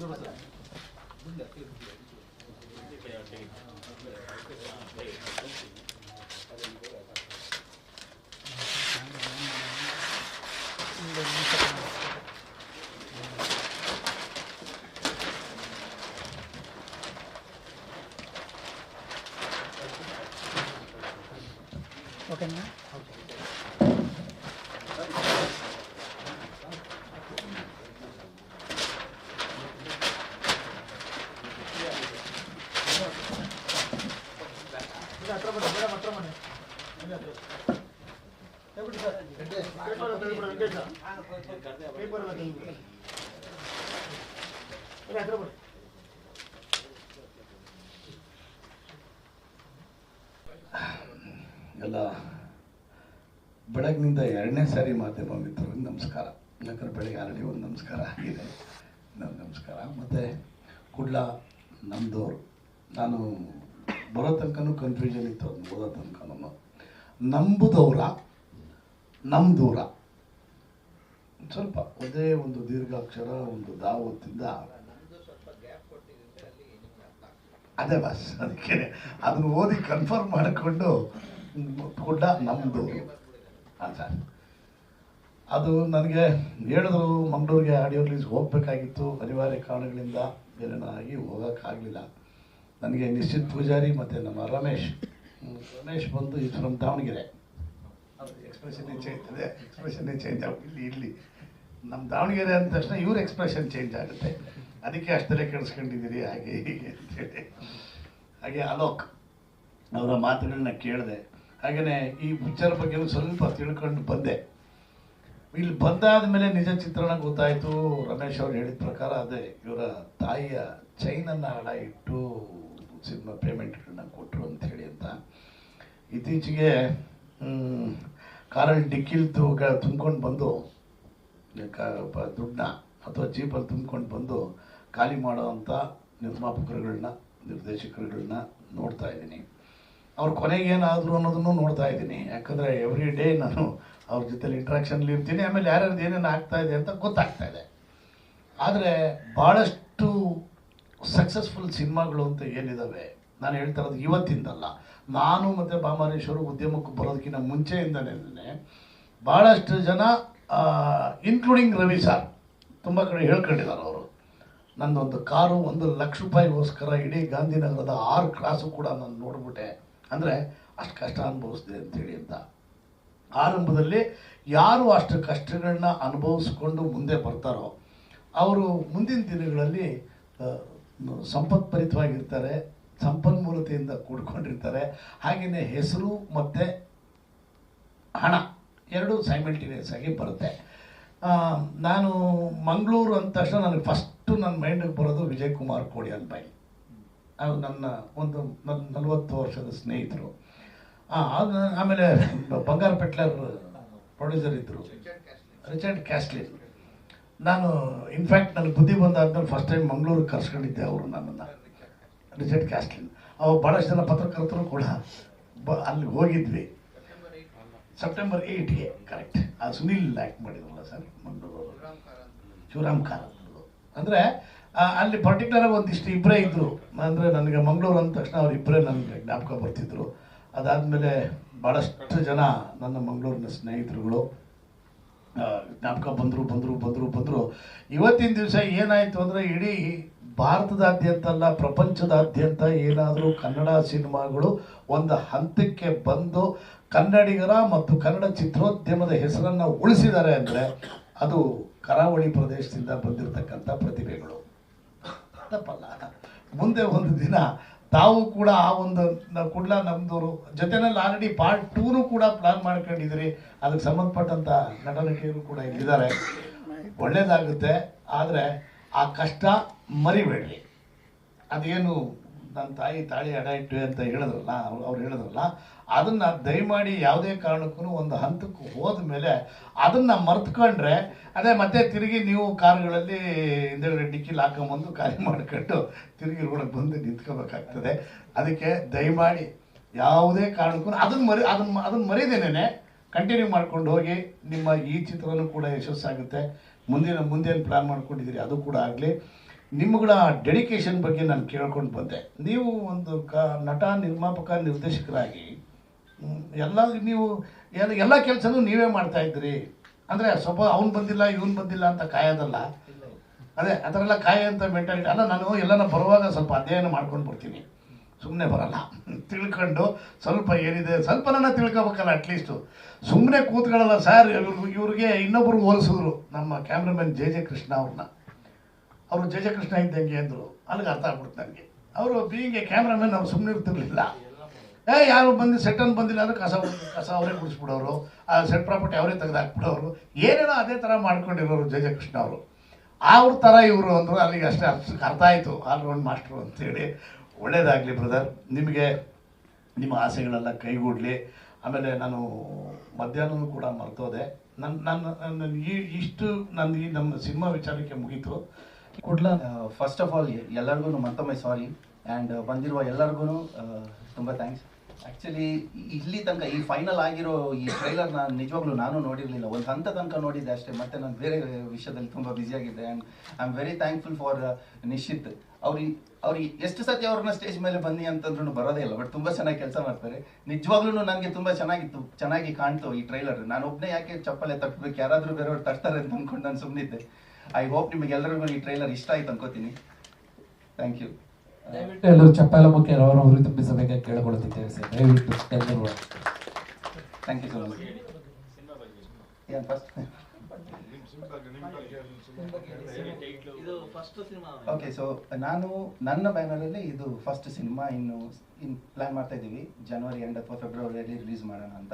Thank you. ಎಲ್ಲ ಬೆಳಗ್ಗಿನಿಂದ ಎರಡನೇ ಸಾರಿ ಮಾಧ್ಯಮ ಮಿತ್ರರಿಗೆ ನಮಸ್ಕಾರ. ಯಾಕಂದ್ರೆ ಬೆಳಗ್ಗೆ ಆಲ್ರೆಡಿ ಒಂದು ನಮಸ್ಕಾರ ಆಗಿದೆ. ನನ್ನ ನಮಸ್ಕಾರ. ಮತ್ತು ಕುಡ್ಲ ನಮ್ಮದವ್ರು ನಾನು ಬರೋ ತನಕನೂ ಕನ್ಫ್ಯೂಷನ್ ಇತ್ತು ಅದನ್ನ ಓದೋ ತನಕನೂ ನಂಬುದವ್ರ ನಮ್ಮ ದೂರ. ಸ್ವಲ್ಪ ಒಂದೇ ಒಂದು ದೀರ್ಘಾಕ್ಷರ, ಒಂದು ದಾವತ್ತಿಂದ ಅದೇ ಬಸ್, ಅದಕ್ಕೆ ಅದನ್ನು ಓದಿ ಕನ್ಫರ್ಮ್ ಮಾಡಿಕೊಂಡು ಕೂಡ ನಮ್ಮದು ಅಂತ. ಅದು ನನಗೆ ಹೇಳಿದ್ರು ಮಂಗಳೂರಿಗೆ ಆಡಿಯೋ ರಿಲೀಸ್ ಹೋಗಬೇಕಾಗಿತ್ತು. ಅನಿವಾರ್ಯ ಕಾರಣಗಳಿಂದ ಬೇರೆನಾಗಿ ಹೋಗೋಕ್ಕಾಗಲಿಲ್ಲ. ನನಗೆ ನಿಶ್ಚಿತ್ ಪೂಜಾರಿ ಮತ್ತು ನಮ್ಮ ರಮೇಶ್. ರಮೇಶ್ ಬಂದು ಇದು ಫ್ರಮ್ ದಾವಣಗೆರೆ. ಅದು ಎಕ್ಸ್ಪ್ರೆಷನ್ ಚೇಂಜ್ ಅದೇ ಎಕ್ಸ್ಪ್ರೆಷನ್ನೇ ಚೇಂಜ್ ಆಗುತ್ತೆ ಇಲ್ಲಿ ಇಲ್ಲಿ. ನಮ್ಮ ದಾವಣಗೆರೆ ಅಂದ ತಕ್ಷಣ ಇವ್ರ ಎಕ್ಸ್ಪ್ರೆಷನ್ ಚೇಂಜ್ ಆಗುತ್ತೆ. ಅದಕ್ಕೆ ಅಷ್ಟೆಲ್ಲ ಕೆಡಿಸ್ಕೊಂಡಿದ್ದೀರಿ, ಹಾಗೆ ಹೀಗೆ ಅಂತೇಳಿ ಹಾಗೆ ಅಲೋಕ್ ಅವರ ಮಾತುಗಳನ್ನ ಕೇಳಿದೆ ಹಾಗೆಯೇ ಈ ಪಿಕ್ಚರ್ ಬಗ್ಗೆ ಸ್ವಲ್ಪ ತಿಳ್ಕೊಂಡು ಬಂದೆ. ಇಲ್ಲಿ ಬಂದಾದ ಮೇಲೆ ನಿಜ ಚಿತ್ರಣ ಗೊತ್ತಾಯಿತು. ರಮೇಶ್ ಅವ್ರು ಹೇಳಿದ ಪ್ರಕಾರ ಅದೇ, ಇವರ ತಾಯಿಯ ಚೈನನ್ನು ಅಡ ಇಟ್ಟು ಸಿನಿಮಾ ಪೇಮೆಂಟ್ಗಳನ್ನ ಕೊಟ್ಟರು ಅಂತ ಹೇಳಿ ಅಂತ. ಇತ್ತೀಚೆಗೆ ಕಾರಲ್ಲಿ ಡಿಕ್ಕಿಲ್ ತುಂಬ್ಕೊಂಡು ಬಂದು ದುಡ್ಡನ್ನ ಅಥವಾ ಜೀಪಲ್ಲಿ ತುಂಬ್ಕೊಂಡು ಬಂದು ಖಾಲಿ ಮಾಡೋ ಅಂಥ ನಿರ್ಮಾಪಕರುಗಳನ್ನ, ನಿರ್ದೇಶಕರುಗಳನ್ನ ನೋಡ್ತಾ ಇದ್ದೀನಿ. ಅವ್ರ ಏನಾದರೂ ಅನ್ನೋದನ್ನು ನೋಡ್ತಾ ಇದ್ದೀನಿ. ಯಾಕಂದರೆ ಎವ್ರಿ ಡೇ ನಾನು ಅವ್ರ ಜೊತೆಲಿ ಇಂಟ್ರಾಕ್ಷನ್ಲಿ ಇರ್ತೀನಿ. ಆಮೇಲೆ ಯಾರ್ಯಾರ್ದು ಏನೇನು ಆಗ್ತಾ ಇದೆ ಅಂತ ಗೊತ್ತಾಗ್ತಾ ಇದೆ. ಆದರೆ ಭಾಳಷ್ಟು ಸಕ್ಸಸ್ಫುಲ್ ಸಿನಿಮಾಗಳು ಅಂತ ಏನಿದ್ದಾವೆ ನಾನು ಹೇಳ್ತಾ ಇರೋದು ಇವತ್ತಿಂದಲ್ಲ. ನಾನು ಮತ್ತು ಬಾಮಾರೇಶ್ವರು ಉದ್ಯಮಕ್ಕೆ ಬರೋದಕ್ಕಿಂತ ಮುಂಚೆಯಿಂದನೇ ಭಾಳಷ್ಟು ಜನ ಇನ್ಕ್ಲೂಡಿಂಗ್ ರವಿ ಸರ್ ತುಂಬ ಕಡೆ ಹೇಳ್ಕೊಂಡಿದ್ದಾರೆ ಅವರು. ನಂದೊಂದು ಕಾರು ಒಂದು ಲಕ್ಷ ರೂಪಾಯಿಗೋಸ್ಕರ ಇಡೀ ಗಾಂಧಿನಗರದ ಆರು ಕ್ರಾಸು ಕೂಡ ನಾನು ನೋಡ್ಬಿಟ್ಟೆ. ಅಂದರೆ ಅಷ್ಟು ಕಷ್ಟ ಅನುಭವಿಸಿದೆ ಅಂತೇಳಿ ಅಂತ. ಆರಂಭದಲ್ಲಿ ಯಾರು ಅಷ್ಟು ಕಷ್ಟಗಳನ್ನ ಅನುಭವಿಸ್ಕೊಂಡು ಮುಂದೆ ಬರ್ತಾರೋ, ಅವರು ಮುಂದಿನ ದಿನಗಳಲ್ಲಿ ಸಂಪತ್ಪರಿತವಾಗಿರ್ತಾರೆ ಸಂಪನ್ಮೂಲತೆಯಿಂದ ಕೂಡ್ಕೊಂಡಿರ್ತಾರೆ. ಹಾಗೆಯೇ ಹೆಸರು ಮತ್ತು ಹಣ ಎರಡು ಸೈಮಲ್ಟೇನಿಯಸ್ ಆಗಿ ಬರುತ್ತೆ ನಾನು ಮಂಗಳೂರು ಅಂದ ತಕ್ಷಣ ನನಗೆ ಫಸ್ಟು ನನ್ನ ಮೈಂಡಿಗೆ ಬರೋದು ವಿಜಯ್ ಕುಮಾರ್ ಕೋಡಿ ಬಾಯಿ ಅದು ನನ್ನ ಒಂದು ನನ್ನ ನಲವತ್ತು ವರ್ಷದ ಸ್ನೇಹಿತರು. ಆಮೇಲೆ ಬಂಗಾರ ಪೆಟ್ಲರ್ ಪ್ರೊಡ್ಯೂಸರ್ ಇದ್ದರು ರಿಚರ್ಡ್ ಕ್ಯಾಸ್ಲಿನ್ ನಾನು ಇನ್ಫ್ಯಾಕ್ಟ್ ನನಗೆ ಬುದ್ಧಿ ಬಂದಾದ್ಮೇಲೆ ಫಸ್ಟ್ ಟೈಮ್ ಮಂಗಳೂರಿಗೆ ಕರ್ಸ್ಕೊಂಡಿದ್ದೆ ಅವರು ನನ್ನನ್ನು. ರಿಚರ್ಡ್ ಕ್ಯಾಸ್ಲಿನ್ ಅವಾಗ ಭಾಳಷ್ಟು ಜನ ಪತ್ರಕರ್ತರು ಕೂಡ ಬ ಅಲ್ಲಿ ಹೋಗಿದ್ವಿ. ಸೆಪ್ಟೆಂಬರ್ ಏಯ್ಟ್ಗೆ ಕರೆಕ್ಟ್ ಆ ಸುನಿಲ್ ಆ್ಯಕ್ಟ್ ಮಾಡಿದ್ರಲ್ಲ ಸರ್ ಮಂಗಳೂರು ಶಿವರಾಮ್ ಕಾರಂತರು ಅಂದರೆ ಅಲ್ಲಿ ಪರ್ಟಿಕ್ಯುಲರ್ ಒಂದಿಷ್ಟು ಇಬ್ಬರೇ ಇದ್ದರು ಅಂದ್ರೆ ನನಗೆ ಮಂಗಳೂರು ಅಂದ ತಕ್ಷಣ ಅವ್ರು ಇಬ್ಬರೇ ನನಗೆ ಜ್ಞಾಪಕ ಬರ್ತಿದ್ರು. ಅದಾದಮೇಲೆ ಭಾಳಷ್ಟು ಜನ ನನ್ನ ಮಂಗಳೂರಿನ ಸ್ನೇಹಿತರುಗಳು ಜ್ಞಾಪಕ ಬಂದರು ಬಂದರು ಬಂದರು ಬಂದರು. ಇವತ್ತಿನ ದಿವಸ ಏನಾಯಿತು ಅಂದರೆ ಇಡೀ ಭಾರತದಾದ್ಯಂತ ಅಲ್ಲ ಪ್ರಪಂಚದಾದ್ಯಂತ ಏನಾದರೂ ಕನ್ನಡ ಸಿನಿಮಾಗಳು ಒಂದು ಹಂತಕ್ಕೆ ಬಂದು ಕನ್ನಡಿಗರ ಮತ್ತು ಕನ್ನಡ ಚಿತ್ರೋದ್ಯಮದ ಹೆಸರನ್ನು ಉಳಿಸಿದ್ದಾರೆ ಅಂದರೆ ಅದು ಕರಾವಳಿ ಪ್ರದೇಶದಿಂದ ಬಂದಿರತಕ್ಕಂಥ ಪ್ರತಿಭೆಗಳು. ತಪ್ಪಲ್ಲ ಮುಂದೆ ಒಂದು ದಿನ ತಾವು ಕೂಡ ಆ ಒಂದು ಕುಡ್ಲ ನಮ್ದವರು ಜೊತೆನಲ್ಲಿ ಆಲ್ರೆಡಿ ಪಾರ್ಟ್ ಟೂನು ಕೂಡ ಪ್ಲಾನ್ ಮಾಡ್ಕೊಂಡಿದ್ದೀರಿ. ಅದಕ್ಕೆ ಸಂಬಂಧಪಟ್ಟಂತ ನಟ ನಟಿಯರು ಕೂಡ ಇಲ್ಲಿದ್ದಾರೆ. ಒಳ್ಳೇದಾಗುತ್ತೆ. ಆದರೆ ಆ ಕಷ್ಟ ಮರಿಬೇಡ್ರಿ. ಅದೇನು ನನ್ನ ತಾಯಿ ತಾಳಿ ಅಡ ಇಟ್ಟು ಅಂತ ಹೇಳಿದ್ರಲ್ಲ, ಅವ್ರು ಅವ್ರು ಹೇಳಿದ್ರಲ್ಲ, ಅದನ್ನು ದಯಮಾಡಿ ಯಾವುದೇ ಕಾರಣಕ್ಕೂ ಒಂದು ಹಂತಕ್ಕೆ ಹೋದ ಮೇಲೆ ಅದನ್ನು ಮರ್ತ್ಕೊಂಡ್ರೆ, ಅದೇ ಮತ್ತೆ ತಿರುಗಿ ನೀವು ಕಾರುಗಳಲ್ಲಿ ಹಿಂದೆಗಡೆ ಡಿಕ್ಕಿಲಿ ಹಾಕೊಂಬಂದು ಖಾಲಿ ಮಾಡ್ಕೊಂಡು ತಿರುಗಿ ರೋಡಕ್ಕೆ ಬಂದು ನಿಂತ್ಕೋಬೇಕಾಗ್ತದೆ. ಅದಕ್ಕೆ ದಯಮಾಡಿ ಯಾವುದೇ ಕಾರಣಕ್ಕೂ ಅದನ್ನು ಮರಿ ಅದನ್ನು ಅದನ್ನು ಮರಿದೇನೆ ಕಂಟಿನ್ಯೂ ಮಾಡ್ಕೊಂಡು ಹೋಗಿ, ನಿಮ್ಮ ಈ ಚಿತ್ರನೂ ಕೂಡ ಯಶಸ್ಸಾಗುತ್ತೆ. ಮುಂದಿನ ಮುಂದೇನು ಪ್ಲ್ಯಾನ್ ಮಾಡ್ಕೊಂಡಿದ್ದೀರಿ ಅದು ಕೂಡ ಆಗಲಿ. ನಿಮ್ಮಗಳ ಡೆಡಿಕೇಶನ್ ಬಗ್ಗೆ ನಾನು ಕೇಳ್ಕೊಂಡು ಬಂದೆ. ನೀವು ಒಂದು ಕ, ನಟ, ನಿರ್ಮಾಪಕ, ನಿರ್ದೇಶಕರಾಗಿ ಎಲ್ಲ ನೀವು ಎಲ್ಲ ಎಲ್ಲ ಕೆಲಸನೂ ನೀವೇ ಮಾಡ್ತಾ ಇದ್ರಿ ಅಂದರೆ ಸ್ವಲ್ಪ ಅವ್ನು ಬಂದಿಲ್ಲ, ಇವನು ಬಂದಿಲ್ಲ ಅಂತ ಕಾಯೋದಲ್ಲ. ಅದೇ, ಆ ಥರ ಎಲ್ಲ ಕಾಯ ಅಂತ ಮೆಂಟಾಲಿಟಿ ಅಲ್ಲ, ನಾನು ಎಲ್ಲನ ಬರುವಾಗ ಸ್ವಲ್ಪ ಅಧ್ಯಯನ ಮಾಡ್ಕೊಂಡು ಬರ್ತೀನಿ. ಸುಮ್ಮನೆ ಬರಲ್ಲ. ತಿಳ್ಕೊಂಡು ಸ್ವಲ್ಪ ಏನಿದೆ ಸ್ವಲ್ಪ ನನ್ನ ತಿಳ್ಕೊಬೇಕಲ್ಲ ಅಟ್ಲೀಸ್ಟು ಸುಮ್ಮನೆ ಕೂತ್ಕೊಳ್ಳಲ್ಲ ಸರ್ ಇವ್ರು, ಇವ್ರಿಗೆ ಇನ್ನೊಬ್ಬರು ಹೋಲಿಸಿದ್ರು, ನಮ್ಮ ಕ್ಯಾಮ್ರಾಮನ್ ಜೆ ಜೆ ಕೃಷ್ಣ ಅವ್ರನ್ನ. ಅವರು ಜಯಕೃಷ್ಣ ಇದ್ದಂಗೆ ಅಂದರು. ಅಲ್ಲಿಗೆ ಅರ್ಥ ಆಗ್ಬಿಡ್ತು ನನಗೆ. ಅವರು ಬೀಯಿಂಗ್ ಎ ಕ್ಯಾಮ್ರಾಮನ್ ಅವ್ರು ಸುಮ್ಮನೆ ಇರ್ತಿರ್ಲಿಲ್ಲ. ಏ, ಯಾರು ಬಂದು ಸೆಟ್ಟನ್ನು ಬಂದಿಲ್ಲ ಅಂದ್ರೆ ಕಸ ಕಸ ಅವರೇ ಗುಡಿಸ್ಬಿಡೋರು. ಆ ಸೆಟ್ ಪ್ರಾಪರ್ಟಿ ಅವರೇ ತೆಗೆದು ಹಾಕ್ಬಿಡೋರು. ಏನೇನೋ ಅದೇ ಥರ ಮಾಡ್ಕೊಂಡಿರೋರು ಜಯಕೃಷ್ಣ ಅವರು. ಅವ್ರ ಥರ ಇವರು ಅಂದರು. ಅಲ್ಲಿಗೆ ಅಷ್ಟೇ ಅರ್ಥ ಅರ್ಥ ಆಯಿತು. ಆಲ್ರೌಂಡ್ ಮಾಸ್ಟ್ರು ಅಂತೇಳಿ. ಒಳ್ಳೇದಾಗಲಿ ಬ್ರದರ್ ನಿಮಗೆ ನಿಮ್ಮ ಆಸೆಗಳೆಲ್ಲ ಕೈಗೂಡಲಿ. ಆಮೇಲೆ ನಾನು ಮಧ್ಯಾಹ್ನ ಕೂಡ ಮರ್ತೋದೆ. ನನ್ನ ನನ್ನ ಈ ಇಷ್ಟು ನನ್ನ ಈ ನಮ್ಮ ಸಿನಿಮಾ ವಿಚಾರಕ್ಕೆ ಮುಗೀತು. ಕುಡ್ಲ? ಫಸ್ಟ್ ಆಫ್ ಆಲ್ ಎಲ್ಲರಿಗೂ ಮತ್ತೊಮ್ಮೆ ಸಾರಿ ಆ್ಯಂಡ್ ಬಂದಿರುವ ಎಲ್ಲರಿಗೂ ತುಂಬ ಥ್ಯಾಂಕ್ಸ್ ಆ್ಯಕ್ಚುಲಿ ಇಲ್ಲಿ ತನಕ ಈ ಫೈನಲ್ ಆಗಿರೋ ಈ ಟ್ರೈಲರ್ ನಾನು ನಿಜವಾಗ್ಲೂ ನಾನು ನೋಡಿರಲಿಲ್ಲ. ಒಂದು ಹಂತ ತನಕ ನೋಡಿದ್ದೆ ಅಷ್ಟೇ. ಮತ್ತೆ ನಾನು ಬೇರೆ ವಿಷಯದಲ್ಲಿ ತುಂಬ ಬ್ಯುಸಿಯಾಗಿದ್ದೆ and I am very thankful for Nishchith ಅವ್ರಿಗೆ ಅವ್ರಿಗೆ ಎಷ್ಟು ಸತಿ ಅವ್ರನ್ನ ಸ್ಟೇಜ್ ಮೇಲೆ ಬನ್ನಿ ಅಂತಂದ್ರೂ ಬರೋದೇ ಇಲ್ಲ. ಬಟ್ ತುಂಬ ಚೆನ್ನಾಗಿ ಕೆಲಸ ಮಾಡ್ತಾರೆ. ನಿಜವಾಗ್ಲೂ ನನಗೆ ತುಂಬ ಚೆನ್ನಾಗಿತ್ತು, ಚೆನ್ನಾಗಿ ಕಾಣ್ತು ಈ ಟ್ರೈಲರ್ ನಾನು ಒಬ್ಬನೇ ಯಾಕೆ ಚಪ್ಪಲೆ ತಟ್ಟಬೇಕು ಯಾರಾದರೂ ಬೇರೆಯವ್ರು ತಟ್ತಾರೆ ಅಂತ ಅಂದ್ಕೊಂಡು ನಾನು ಸುಮ್ಮನಿದ್ದೆ ಐ ಹೋಪ್ ನಿಮಗೆ ಎಲ್ಲರಿಗೂ ಈ ಟ್ರೈಲರ್ ಇಷ್ಟ ಆಯ್ತು ಅನ್ಕೋತೀನಿ. ಥ್ಯಾಂಕ್ ಯು ದಯವಿಟ್ಟು ಎಲ್ಲರೂ ಚಪ್ಪಾಲ ಮುಖ್ಯ ಅವರವರು ತುಂಬಿಸಬೇಕು ಕೇಳಿಕೊಳ್ಳುತ್ತಿದ್ದೇವೆ ಸರ್. ದಯವಿಟ್ಟು ಎಲ್ಲರೂ ಥ್ಯಾಂಕ್ ಯು ಸೊ ಮಚ್ ಏನು ಫಸ್ಟ್ ಓಕೆ ಸೊ ನಾನು ನನ್ನ ಬ್ಯಾನರಲ್ಲಿ ಇದು ಫಸ್ಟ್ ಸಿನಿಮಾ ಇನ್ನು ಇನ್ ಪ್ಲಾನ್ ಮಾಡ್ತಾ ಇದ್ದೀವಿ. ಜನವರಿ ಎಂಡ್ ಅಥವಾ ಫೆಬ್ರವರಿಯಲ್ಲಿ ರಿಲೀಸ್ ಮಾಡೋಣ ಅಂತ.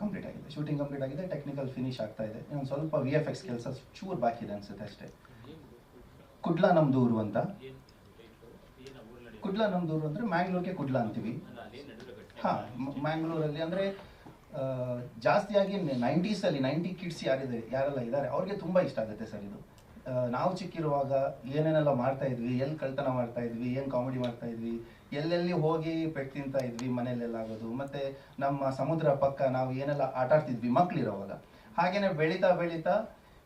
ಕಂಪ್ಲೀಟ್ ಆಗಿದೆ. ಶೂಟಿಂಗ್ ಕಂಪ್ಲೀಟ್ ಆಗಿದೆ ಟೆಕ್ನಿಕಲ್ ಫಿನಿಶ್ ಆಗ್ತಾ ಇದೆ. ಇನ್ನೊಂದು ಸ್ವಲ್ಪ ವಿ ಎಫ್ ಎಕ್ಸ್ ಕೆಲಸ ಚೂರು ಬಾಕಿ ಇದೆ ಅನ್ಸುತ್ತೆ ಅಷ್ಟೇ. ಕುಡ್ಲ ನಮ್ದು ಊರು ಅಂತ. ಕುಡ್ಲ ನಮ್ದು ಊರು ಅಂದರೆ ಮ್ಯಾಂಗ್ಳೂರ್ಗೆ ಕುಡ್ಲ ಅಂತೀವಿ. ಹಾಂ ಮ್ಯಾಂಗ್ಳೂರಲ್ಲಿ ಅಂದರೆ ಜಾಸ್ತಿಯಾಗಿ ನೈಂಟೀಸಲ್ಲಿ ನೈಂಟಿ ಕಿಡ್ಸ್ ಯಾರಿದೆ, ಯಾರೆಲ್ಲ ಇದ್ದಾರೆ ಅವ್ರಿಗೆ ತುಂಬ ಇಷ್ಟ ಆಗುತ್ತೆ ಸರ್ ಇದು. ನಾವು ಚಿಕ್ಕಿರುವಾಗ ಏನೇನೆಲ್ಲ ಮಾಡ್ತಾ ಇದ್ವಿ, ಎಲ್ಲಿ ಕಳ್ತನ ಮಾಡ್ತಾ ಇದ್ವಿ, ಏನು ಕಾಮಿಡಿ ಮಾಡ್ತಾ ಇದ್ವಿ ಎಲ್ಲೆಲ್ಲಿ ಹೋಗಿ ಪೆಟ್ಟು ತಿಂತಾ ಇದ್ವಿ, ಮನೆಯಲ್ಲೆಲ್ಲ ಆಗೋದು, ಮತ್ತೆ ನಮ್ಮ ಸಮುದ್ರ ಪಕ್ಕ ನಾವು ಏನೆಲ್ಲ ಆಟ ಆಡ್ತಿದ್ವಿ ಮಕ್ಳಿರೋವಾಗ. ಹಾಗೇನೆ ಬೆಳೀತಾ ಬೆಳೀತಾ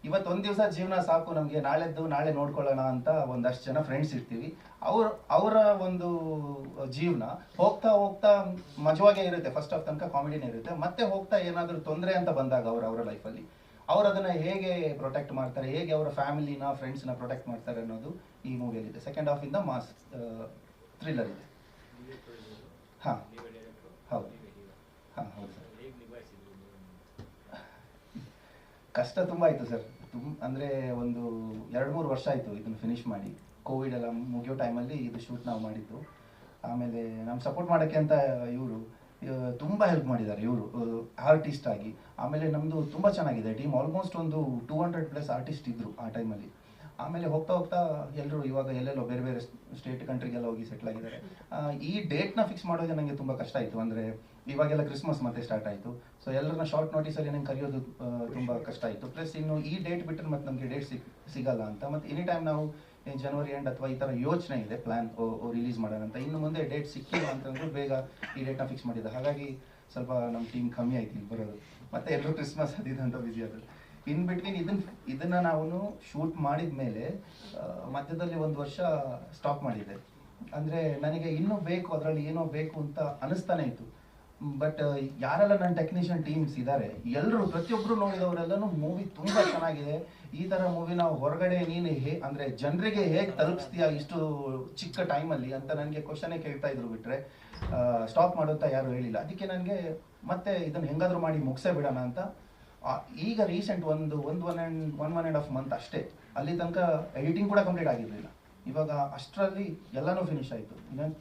ಇವತ್ತೊಂದು ದಿವಸ ಜೀವನ ಸಾಕು, ನಮಗೆ ನಾಳೆದ್ದು ನಾಳೆ ನೋಡ್ಕೊಳ್ಳೋಣ ಅಂತ ಒಂದಷ್ಟು ಜನ ಫ್ರೆಂಡ್ಸ್ ಇರ್ತೀವಿ. ಅವ್ರ, ಅವರ ಒಂದು ಜೀವನ ಹೋಗ್ತಾ ಹೋಗ್ತಾ ಮಜವಾಗೇ ಇರುತ್ತೆ ಫಸ್ಟ್ ಆಫ್ ತನಕ ಕಾಮಿಡಿನೇ ಇರುತ್ತೆ. ಮತ್ತೆ ಹೋಗ್ತಾ ಏನಾದರೂ ತೊಂದರೆ ಅಂತ ಬಂದಾಗ ಅವ್ರ, ಅವರ ಲೈಫಲ್ಲಿ ಅವ್ರು ಅದನ್ನ ಹೇಗೆ ಪ್ರೊಟೆಕ್ಟ್ ಮಾಡ್ತಾರೆ, ಹೇಗೆ ಅವರ ಫ್ಯಾಮಿಲಿನ ಫ್ರೆಂಡ್ಸ್ನ ಪ್ರೊಟೆಕ್ಟ್ ಮಾಡ್ತಾರೆ ಅನ್ನೋದು ಈ ಮೂವಿಯಲ್ಲಿದೆ ಸೆಕೆಂಡ್ ಹಾಫ್ ಇಂದ ಮಾಸ್ ಥ್ರಿಲ್ಲರ್ ಇದೆ. ಹಾಂ. ಹೌದು. ಹಾಂ, ಹೌದು ಕಷ್ಟ ತುಂಬ ಆಯಿತು ಸರ್. ತುಂಬ ಅಂದರೆ ಒಂದು ಎರಡು ಮೂರು ವರ್ಷ ಆಯಿತು ಇದನ್ನು ಫಿನಿಶ್ ಮಾಡಿ. ಕೋವಿಡ್ ಎಲ್ಲ ಮುಗಿಯೋ ಟೈಮಲ್ಲಿ ಇದು ಶೂಟ್ ನಾವು ಮಾಡಿದ್ದು. ಆಮೇಲೆ ನಮ್ಮ ಸಪೋರ್ಟ್ ಮಾಡೋಕ್ಕೆ ಅಂತ ಇವರು ತುಂಬ ಹೆಲ್ಪ್ ಮಾಡಿದ್ದಾರೆ ಇವರು ಆರ್ಟಿಸ್ಟ್ ಆಗಿ. ಆಮೇಲೆ ನಮ್ಮದು ತುಂಬ ಚೆನ್ನಾಗಿದೆ. ಟೀಮ್ ಆಲ್ಮೋಸ್ಟ್ ಒಂದು ಟೂ ಹಂಡ್ರೆಡ್ ಪ್ಲಸ್ ಆರ್ಟಿಸ್ಟ್ ಇದ್ದರು ಆ ಟೈಮಲ್ಲಿ ಆಮೇಲೆ ಹೋಗ್ತಾ ಹೋಗ್ತಾ ಎಲ್ಲರೂ ಇವಾಗ ಎಲ್ಲೆಲ್ಲೋ ಬೇರೆ ಬೇರೆ ಸ್ಟೇಟ್ ಕಂಟ್ರಿಗೆಲ್ಲ ಹೋಗಿ ಸೆಟ್ಲ್ ಆಗಿದ್ದಾರೆ. ಈ ಡೇಟ್ನ ಫಿಕ್ಸ್ ಮಾಡೋದೇ ನನಗೆ ತುಂಬ ಕಷ್ಟ ಆಯಿತು. ಅಂದರೆ ಇವಾಗೆಲ್ಲ ಕ್ರಿಸ್ಮಸ್ ಮತ್ತೆ ಸ್ಟಾರ್ಟ್ ಆಯಿತು. ಸೊ ಎಲ್ಲರನ್ನ ಶಾರ್ಟ್ ನೋಟಿಸಲ್ಲಿ ನಂಗೆ ಕರೆಯೋದು ತುಂಬ ಕಷ್ಟ ಆಯಿತು. ಪ್ಲಸ್ ಇನ್ನು ಈ ಡೇಟ್ ಬಿಟ್ಟರೆ ಮತ್ತೆ ನಮಗೆ ಡೇಟ್ ಸಿಗ್, ಸಿಗಲ್ಲ ಅಂತ. ಮತ್ತು ಎನಿ ಟೈಮ್ ನಾವು ಜನವರಿ ಎಂಡ್ ಅಥವಾ ಈ ಥರ ಯೋಚನೆ ಇದೆ ಪ್ಲ್ಯಾನ್ ರಿಲೀಸ್ ಮಾಡೋಣ ಅಂತ. ಇನ್ನು ಮುಂದೆ ಡೇಟ್ ಸಿಕ್ಕಿಲ್ಲ ಅಂತಂದ್ರೆ ಬೇಗ ಈ ಡೇಟ್ನ ಫಿಕ್ಸ್ ಮಾಡಿದ್ದೆ. ಹಾಗಾಗಿ ಸ್ವಲ್ಪ ನಮ್ಮ ಟೀಮ್ ಕಮ್ಮಿ ಆಯ್ತು ಇಲ್ಲಿ ಬರೋದು ಮತ್ತೆ ಎಲ್ಲರೂ ಕ್ರಿಸ್ಮಸ್ ಅದಿದೆ ಅಂತ ಬಿಸಿ ಆದ್ರು ಇನ್ ಬಿಟ್ವೀನ್ ಇದನ್ನ ಇದನ್ನ ನಾವು ಶೂಟ್ ಮಾಡಿದ ಮೇಲೆ ಮಧ್ಯದಲ್ಲಿ ಒಂದು ವರ್ಷ ಸ್ಟಾಪ್ ಮಾಡಿದೆ. ಅಂದ್ರೆ ನನಗೆ ಇನ್ನೂ ಬೇಕು, ಅದರಲ್ಲಿ ಏನೋ ಬೇಕು ಅಂತ ಅನಿಸ್ತಾನೆ ಇತ್ತು. ಬಟ್ ಯಾರೆಲ್ಲ ನನ್ನ ಟೆಕ್ನಿಷಿಯನ್ ಟೀಮ್ಸ್ ಇದ್ದಾರೆ ಎಲ್ಲರೂ ಪ್ರತಿಯೊಬ್ಬರು ನೋಡಿದವರೆಲ್ಲನೂ ಮೂವಿ ತುಂಬಾ ಚೆನ್ನಾಗಿದೆ. ಈ ಥರ ಮೂವಿ ನಾವು ಹೊರಗಡೆ ನೀನು ಹೇ, ಅಂದ್ರೆ ಜನರಿಗೆ ಹೇಗೆ ತಲುಪಿಸ್ತೀಯ ಇಷ್ಟು ಚಿಕ್ಕ ಟೈಮಲ್ಲಿ ಅಂತ ನನಗೆ ಕ್ವಶನೇ ಕೇಳ್ತಾ ಇದ್ರು ಬಿಟ್ರೆ ಸ್ಟಾಪ್ ಮಾಡುತ್ತಾ ಯಾರು ಹೇಳಿಲ್ಲ. ಅದಕ್ಕೆ ನನಗೆ ಮತ್ತೆ ಇದನ್ನ ಹೇಗಾದರೂ ಮಾಡಿ ಮುಗಿಸೇ ಬಿಡೋಣ ಅಂತ ಈಗ ರೀಸೆಂಟ್ ಒಂದು ಒಂದು one and one one and half month ಅಷ್ಟೇ ಅಲ್ಲಿ ತನಕ ಎಡಿಟಿಂಗ್ ಕೂಡ ಕಂಪ್ಲೀಟ್ ಆಗಿರಲಿಲ್ಲ. ಇವಾಗ ಅಷ್ಟರಲ್ಲಿ ಎಲ್ಲನೂ ಫಿನಿಶ್ ಆಯಿತು. ಇನ್ನೊಂದು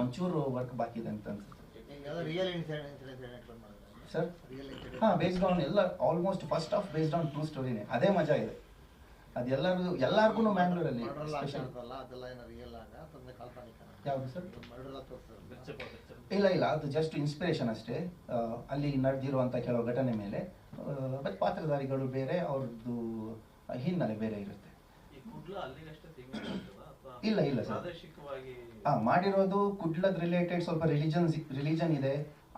ಒಂಚೂರು ವರ್ಕ್ ಬಾಕಿ ಇದೆ ಅಂತ ಅನ್ಸುತ್ತೆ. ರಿಯಲ್ ಇನ್ಸಿಡೆಂಟ್ ಮಾಡಿದ್ರೆ ಸರ್ ಹಾಂ ಬೇಸ್ಡ್ ಆನ್ ಎಲ್ಲ almost first of based on true ಸ್ಟೋರಿನೇ ಅದೇ ಮಜಾ ಇದೆ. ಅದು ಎಲ್ಲರಿಗೂ ಎಲ್ಲರಿಗೂ ಮ್ಯಾಂಗ್ಳೂರಲ್ಲಿ ಮರ್ಡರ್ ಸ್ಪೆಷಲ್ ಆಗ್ತಾರಲ್ಲ ಅದೆಲ್ಲ ಏನೋ ರಿಯಲ್ ಆಗ ತಂದೆ ಕಾಲ್ಪನಿಕ. ಯಾವುದು ಸರ್ ಮರ್ಡರ್ ತೋರಿಸ್ತಾರೆ ಇಲ್ಲ ಇಲ್ಲ ಅದು ಜಸ್ಟ್ ಇನ್ಸ್ಪಿರೇಷನ್ ಅಷ್ಟೇ. ಅಲ್ಲಿ ನಡೆದಿರುವಂಥ ಕೆಲವು ಘಟನೆ ಮೇಲೆ ಬಟ್ ಪಾತ್ರಧಾರಿಗಳು ಬೇರೆ ಅವ್ರದ್ದು ಹಿನ್ನೆಲೆ ಬೇರೆ ಇರುತ್ತೆ. ಇಲ್ಲ, ಇಲ್ಲ ಸರ್. ಹಾಂ ಮಾಡಿರೋದು ಕುಡ್ಲದ್ ರಿಲೇಟೆಡ್ ಸ್ವಲ್ಪ ರಿಲಿಜನ್ ರಿಲಿಜನ್ ಇದೆ.